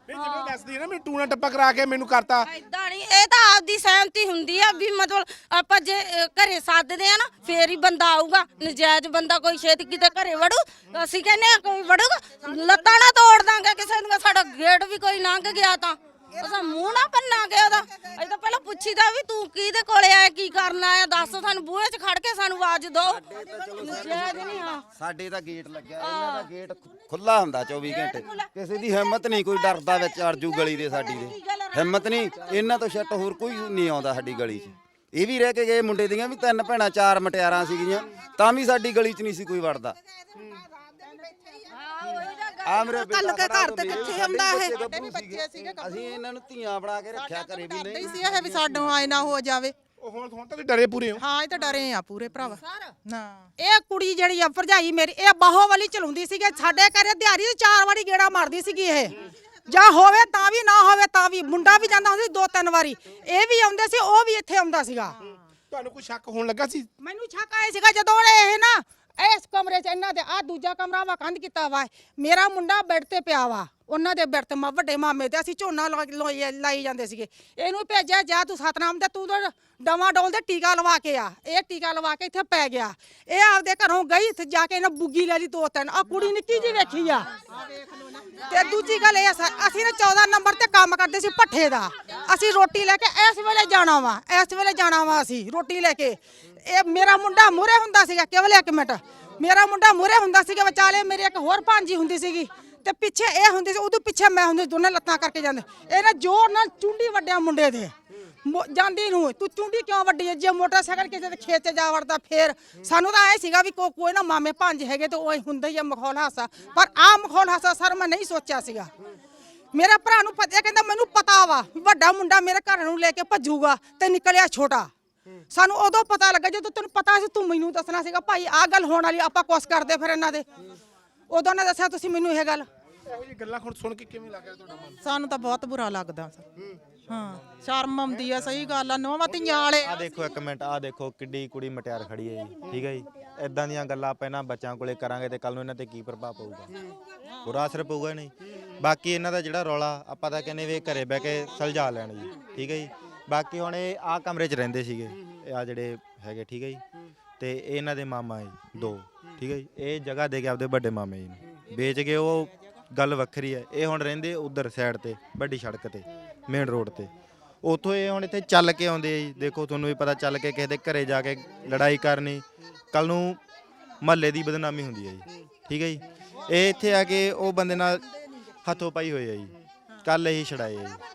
ਨਹੀਂ ਜਿਵੇਂ ਦੱਸਦੀ ਹੈ ਨਾ ਮੈਨੂੰ ਟੂਣਾ ਟੱਪਾ ਕਰਾ ਕੇ ਮੈਨੂੰ ਕਰਤਾ। ਇਦਾਂ ਨਹੀਂ ਇਹ ਤਾਂ ਆਪਦੀ ਸਹਿਮਤੀ ਹੁੰਦੀ ਆ ਵੀ ਮਤਲਬ ਆਪਾਂ ਜੇ ਅ, ਘਰੇ ਸੱਦਦੇ ਆ ਨਾ ਫੇਰ ਹੀ ਬੰਦਾ ਆਊਗਾ। ਨਜਾਇਜ਼ ਬੰਦਾ ਕੋਈ ਛੇਤੀ ਕਿਤੇ ਘਰੇ ਵੜੂ। ਅਸੀਂ ਕਹਿੰਦੇ ਆ ਕੋਈ ਵੜੂਗਾ ਲੱਤਾਂ ਨਾ ਤੋੜ ਦਾਂਗੇ ਕਿਸੇ ਦੀਆਂ ਸਾਡਾ ਗੇਟ ਵੀ ਕੋਈ ਲੰਘ ਗਿਆ ਤਾਂ। ਅਸਾਂ ਮੂੰਹ ਨਾ ਪੰਨਾਂਗੇ ਉਹਦਾ। ਅਸੀਂ ਤਾਂ ਪਹਿਲਾਂ ਪੁੱਛੀਦਾ ਵੀ ਤੂੰ ਕਿਹਦੇ ਕੋਲੇ ਆਇਆ ਕੀ ਕਰਨ ਆਇਆ ਦੱਸ ਸਾਨੂੰ ਬੂਹੇ 'ਚ ਖੜ ਕੇ ਸਾਨੂੰ ਆਵਾਜ਼ ਦਿਓ ਨਜਾਇਜ਼ ਨਹੀਂ ਹਾਂ ਸਾਡੇ ਤਾਂ ਗੇਟ ਲੱਗਿਆ ਇਹਨਾਂ ਦਾ ਗੇਟ ਖੁੱਲਾ ਹੁੰਦਾ 24 ਘੰਟੇ। ਕਿਸੇ ਦੀ ਹਿੰਮਤ ਨਹੀਂ ਕੋਈ ਡਰਦਾ ਵਿੱਚ ਅਰਜੂ ਗਲੀ ਦੇ ਸਾਡੀ ਦੇ। ਹਿੰਮਤ ਨਹੀਂ ਇਹਨਾਂ ਤੋਂ ਛੱਟ ਹੋਰ ਕੋਈ ਨਹੀਂ ਆਉਂਦਾ ਸਾਡੀ ਗਲੀ 'ਚ। ਇਹ ਵੀ ਰਹਿ ਕੇ ਗਏ ਮੁੰਡੇ ਦੀਆਂ ਵੀ ਤਿੰਨ ਭੈਣਾਂ ਚਾਰ ਮਟਿਆਰਾਂ ਸੀਗੀਆਂ ਤਾਂ ਵੀ ਸਾਡੀ ਗਲੀ 'ਚ ਨਹੀਂ ਸੀ ਕੋਈ ਵੜਦਾ। ਆ ਮੇਰੇ ਕੱਲ ਕੇ ਘਰ ਤੇ ਕਿੱਥੇ ਆਉਂਦਾ ਇਹ? ਬੱਚੇ ਸੀਗੇ। ਅਸੀਂ ਇਹਨਾਂ ਨੂੰ ਧੀਆਂ ਬਣਾ ਕੇ ਰੱਖਿਆ ਘਰੇ ਵੀ ਨਹੀਂ ਨਹੀਂ। ਸੀ ਇਹ ਵੀ ਸਾਡੋਂ ਆਏ ਨਾ ਹੋ ਜਾਵੇ। ਉਹ ਹੁਣ ਹੁਣ ਤਾਂ ਤੁਸੀਂ ਡਰੇ ਪੂਰੇ ਹੋ। ਹਾਂ ਇਹ ਤਾਂ ਡਰੇ ਆ ਪੂਰੇ ਭਰਾਵਾ। ਨਾ। ਇਹ ਕੁੜੀ ਜਿਹੜੀ ਆ ਭਰਜਾਈ ਮੇਰੀ ਇਹ ਬਾਹੋ ਵਾਲੀ ਚਲਾਉਂਦੀ ਸੀਗੀ ਸਾਡੇ ਘਰੇ ਦਿਹਾੜੀ ਚਾਰ ਵਾਰੀ ਗੇੜਾ ਮਾਰਦੀ ਸੀਗੀ ਇਹ। ਜਾਂ ਹੋਵੇ ਤਾਂ ਵੀ ਨਾ ਹੋਵੇ ਤਾਂ ਵੀ। ਮੁੰਡਾ ਵੀ ਜਾਂਦਾ ਹੁੰਦਾ ਸੀ ਦੋ ਤਿੰਨ ਵਾਰੀ। ਇਹ ਵੀ ਆਉਂਦੇ ਸੀ ਉਹ ਵੀ ਇੱਥੇ ਆਉਂਦਾ ਸੀਗਾ। ਤੁਹਾਨੂੰ ਕੋਈ ਸ਼ੱਕ ਹੋਣ ਲੱਗਾ ਸੀ? ਮੈਨੂੰ ਸ਼ੱਕ ਆਇਆ ਸੀਗਾ ਜਦੋਂ ਇਹ ਨਾ ਇਸ ਕਮਰੇ 'ਚ ਇਹਨਾਂ ਦੇ ਆ ਦੂਜਾ ਕਮਰਾ ਵਾ ਕੰਧ ਕੀਤਾ ਵਾ। ਮੇਰਾ ਮੁੰਡਾ ਬੈੱਡ ਤੇ ਪਿਆ ਵਾ। ਉਹਨਾਂ ਦੇ ਬੈੱਡ ਤੇ ਮਾ ਵੱਡੇ ਮਾਮੇ ਤੇ ਅਸੀਂ ਝੋਨਾ ਲਾ- ਲਾਈ ਲਾਈ ਜਾਂਦੇ ਸੀਗੇ। ਇਹਨੂੰ ਭੇਜਿਆ ਜਾ ਤੂੰ ਸਤਨਾਮ ਤੇ ਤੂੰ ਤਾਂ ਡਵਾ ਡੋਲ ਦੇ ਟੀਕਾ ਲਵਾ ਕੇ ਆ। ਇਹ ਟੀਕਾ ਲਵਾ ਕੇ ਇੱਥੇ ਪੈ ਗਿਆ। ਇਹ ਆਪਦੇ ਘਰੋਂ ਗਈ ਇੱਥੇ ਜਾ ਕੇ ਇਹਨੇ ਬੁੱਗੀ ਲੈ ਲਈ ਦੋ ਤਿੰਨ। ਆ ਕੁੜੀ ਨਿੱਕੀ ਜੀ ਵੇਖੀ ਆ। ਤੇ ਦੂਜੀ ਗੱਲ ਇਹ ਆ ਸਰ, ਅਸੀਂ ਨਾ 14 ਨੰਬਰ ਤੇ ਕੰਮ ਕਰਦੇ ਸੀ ਭੱਠੇ ਦਾ। ਅਸੀਂ ਰੋਟੀ ਲੈ ਕੇ ਇਸ ਵੇਲੇ ਜਾਣਾ ਵਾ ਇਸ ਵੇਲੇ ਜਾਣਾ ਵਾ ਅਸੀਂ ਰੋਟੀ ਲੈ ਕੇ। ਇਹ ਮੇਰਾ ਮੁੰਡਾ ਮੂਰੇ ਹੁੰਦਾ ਸੀਗਾ ਕੇਵਲ ਇੱਕ ਮਿੰਟ। ਮੇਰਾ ਮੁੰਡਾ ਮੂਰੇ ਹੁੰਦਾ ਸੀਗਾ ਵਿਚਾਲੇ ਮੇਰੇ ਇੱਕ ਹੋਰ ਭਾਂਜੀ ਹੁੰਦੀ ਸੀਗੀ। ਤੇ ਪਿੱਛੇ ਇਹ ਹੁੰਦੀ ਸੀ ਉਦੋਂ ਪਿੱਛੇ ਮੈਂ ਹੁੰਦੀ ਸੀ, ਦੋਨੇ ਲੱਤਾਂ ਕਰਕੇ ਜਾਂਦੇ। ਇਹਨੇ ਜ਼ੋਰ ਨਾਲ ਚੁੰਡੀ ਵੱਡਿਆ ਮੁੰਡੇ ਦੇ। ਮੋ- ਜਾਂਦੀ ਨੂੰ। ਤੂੰ ਚੁੰਡੀ ਕਿਉਂ ਵੱਡੀ ਹੈ ਜੇ ਮੋਟਰਸਾਈਕਲ ਕਿਸੇ ਦੇ ਖੇਤ 'ਚ ਜਾ ਵੜਦਾ ਫੇਰ। ਸਾਨੂੰ ਤਾਂ ਐ ਸੀਗਾ ਵੀ ਕੋ ਕੋਈ ਨਾ ਮਾਮੇ ਭਾਂਜ ਹੈਗੇ ਤੇ ਉਹ ਹੁੰਦਾ ਹੀ ਆ ਮਖੌਲ ਹਾਸਾ। ਪਰ ਆ ਮਖੌਲ ਹਾਸਾ ਸਰ ਮੈਂ ਨਹੀਂ ਸੋਚਿਆ ਸੀਗਾ। ਮੇਰੇ ਭਰਾ ਨੂੰ ਪਤਾ ਕਹਿੰਦਾ ਮੈਨੂੰ ਪਤਾ ਵਾ ਵੀ ਵੱਡਾ ਮੁੰਡਾ ਮੇਰੇ ਘਰ ਨੂੰ ਲੈ ਕੇ ਭੱਜੂਗਾ ਤੇ ਨਿਕਲਿਆ ਛੋਟਾ। ਸਾਨੂੰ ਉਦੋਂ ਪਤਾ ਲੱਗਾ ਜਦੋਂ ਤੈਨੂੰ ਪਤਾ ਸੀ ਤੂੰ ਮੈਨੂੰ ਦੱਸਣਾ ਸੀਗਾ ਭਾਈ ਆਹ ਗੱਲ ਹੋਣ ਵਾਲੀ ਆਪਾਂ ਕੁਛ ਕਰਦੇ ਫਿਰ ਇਹਨਾਂ ਦੇ। ਉਦੋਂ ਨੇ ਦੱਸਿਆ ਤੁਸੀਂ ਮੈਨੂੰ ਇਹ ਗੱਲ ਇਹੋ ਜਿਹੀ ਗੱਲਾਂ ਹੁਣ ਸੁਣ ਕੇ ਕਿਵੇਂ ਲੱਗ ਰਿਹਾ ਤੁਹਾਡਾ ਮਨ? ਸਾਨੂੰ ਤਾਂ ਬਹੁਤ ਬੁਰਾ ਲੱਗਦਾ ਸਰ। ਹਾਂ। ਸ਼ਰਮ ਆਉਂਦੀ ਆ ਸਹੀ ਗੱਲ ਆ ਨੋਵਾਂ ਧੀਆਂ ਵਾਲੇ। ਆ ਦੇਖੋ ਇੱਕ ਮਿੰਟ ਆ ਦੇਖੋ ਕਿੱਡੀ ਕੁੜੀ ਮਟਿਆਰ ਖੜੀ ਹੈ ਜੀ ਠੀਕ ਹੈ ਜੀ? ਇਦਾਂ ਦੀਆਂ ਗੱਲਾਂ ਆਪਾਂ ਇਹਨਾਂ ਬੱਚਿਆਂ ਕੋਲੇ ਕਰਾਂਗੇ ਤੇ ਕੱਲ ਨੂੰ ਇਹਨਾਂ ਤੇ ਕੀ ਪ੍ਰਭਾਵ ਪਊਗਾ? ਬੁਰਾ ਅਸਰ ਪਊਗਾ ਨਹੀਂ? ਬਾਕੀ ਇਹਨਾਂ ਦਾ ਜਿਹੜਾ ਰੌਲਾ ਆਪਾਂ ਤਾਂ ਕਹਿੰਦੇ ਵੀ ਘਰੇ ਬਹਿ ਕੇ ਸੁਲਝਾ ਲੈਣ ਜੀ ਠੀਕ ਹੈ ਜੀ? ਬਾਕੀ ਹੁਣ ਇਹ ਆ ਕਮਰੇ 'ਚ ਰਹਿੰਦੇ ਸੀਗੇ ਆ ਜਿਹੜੇ ਹੈਗੇ ਠੀਕ ਹੈ ਜੀ? ਤੇ ਇਹ ਇਹਨਾਂ ਦੇ ਮਾਮਾ ਜੀ ਦੋ ਠੀਕ ਹੈ ਜੀ? ਇਹ ਜਗ੍ਹਾ ਦੇ ਕੇ ਆਪਦੇ ਵੱਡੇ ਮਾਮੇ ਜੀ ਨੂੰ। ਵੇਚ ਕੇ ਉਹ ਗੱਲ ਵੱਖਰੀ ਹੈ। ਇਹ ਹੁਣ ਰਹਿੰਦੇ ਉਧਰ ਸਾਈਡ ਤੇ ਵੱਡੀ ਸੜਕ ਤੇ। ਮੇਨ ਰੋਡ ਤੇ। ਉਥੋਂ ਇਹ ਹੁਣ ਇੱਥੇ ਚੱਲ ਕੇ ਆਉਂਦੇ ਆ ਜੀ। ਦੇਖੋ, ਤੁਹਾਨੂੰ ਵੀ ਪਤਾ ਚੱਲ ਕੇ ਕਿਸੇ ਦੇ ਘਰੇ ਜਾ ਕੇ ਲੜਾਈ ਕਰਨੀ ਕੱਲ ਨੂੰ ਮਹੱਲੇ ਦੀ ਬਦਨਾਮੀ ਹੁੰਦੀ ਹੈ ਜੀ। ਠੀਕ ਹੈ ਜੀ? ਇਹ ਇੱਥੇ ਆ ਕੇ ਉਹ ਬੰਦੇ ਨਾਲ ਹੱਥੋਂ ਪਾਈ ਹੋਈ ਹੈ ਜੀ। ਕੱਲ ਇਹੀ ਛੜਾਏ ਆ ਜੀ।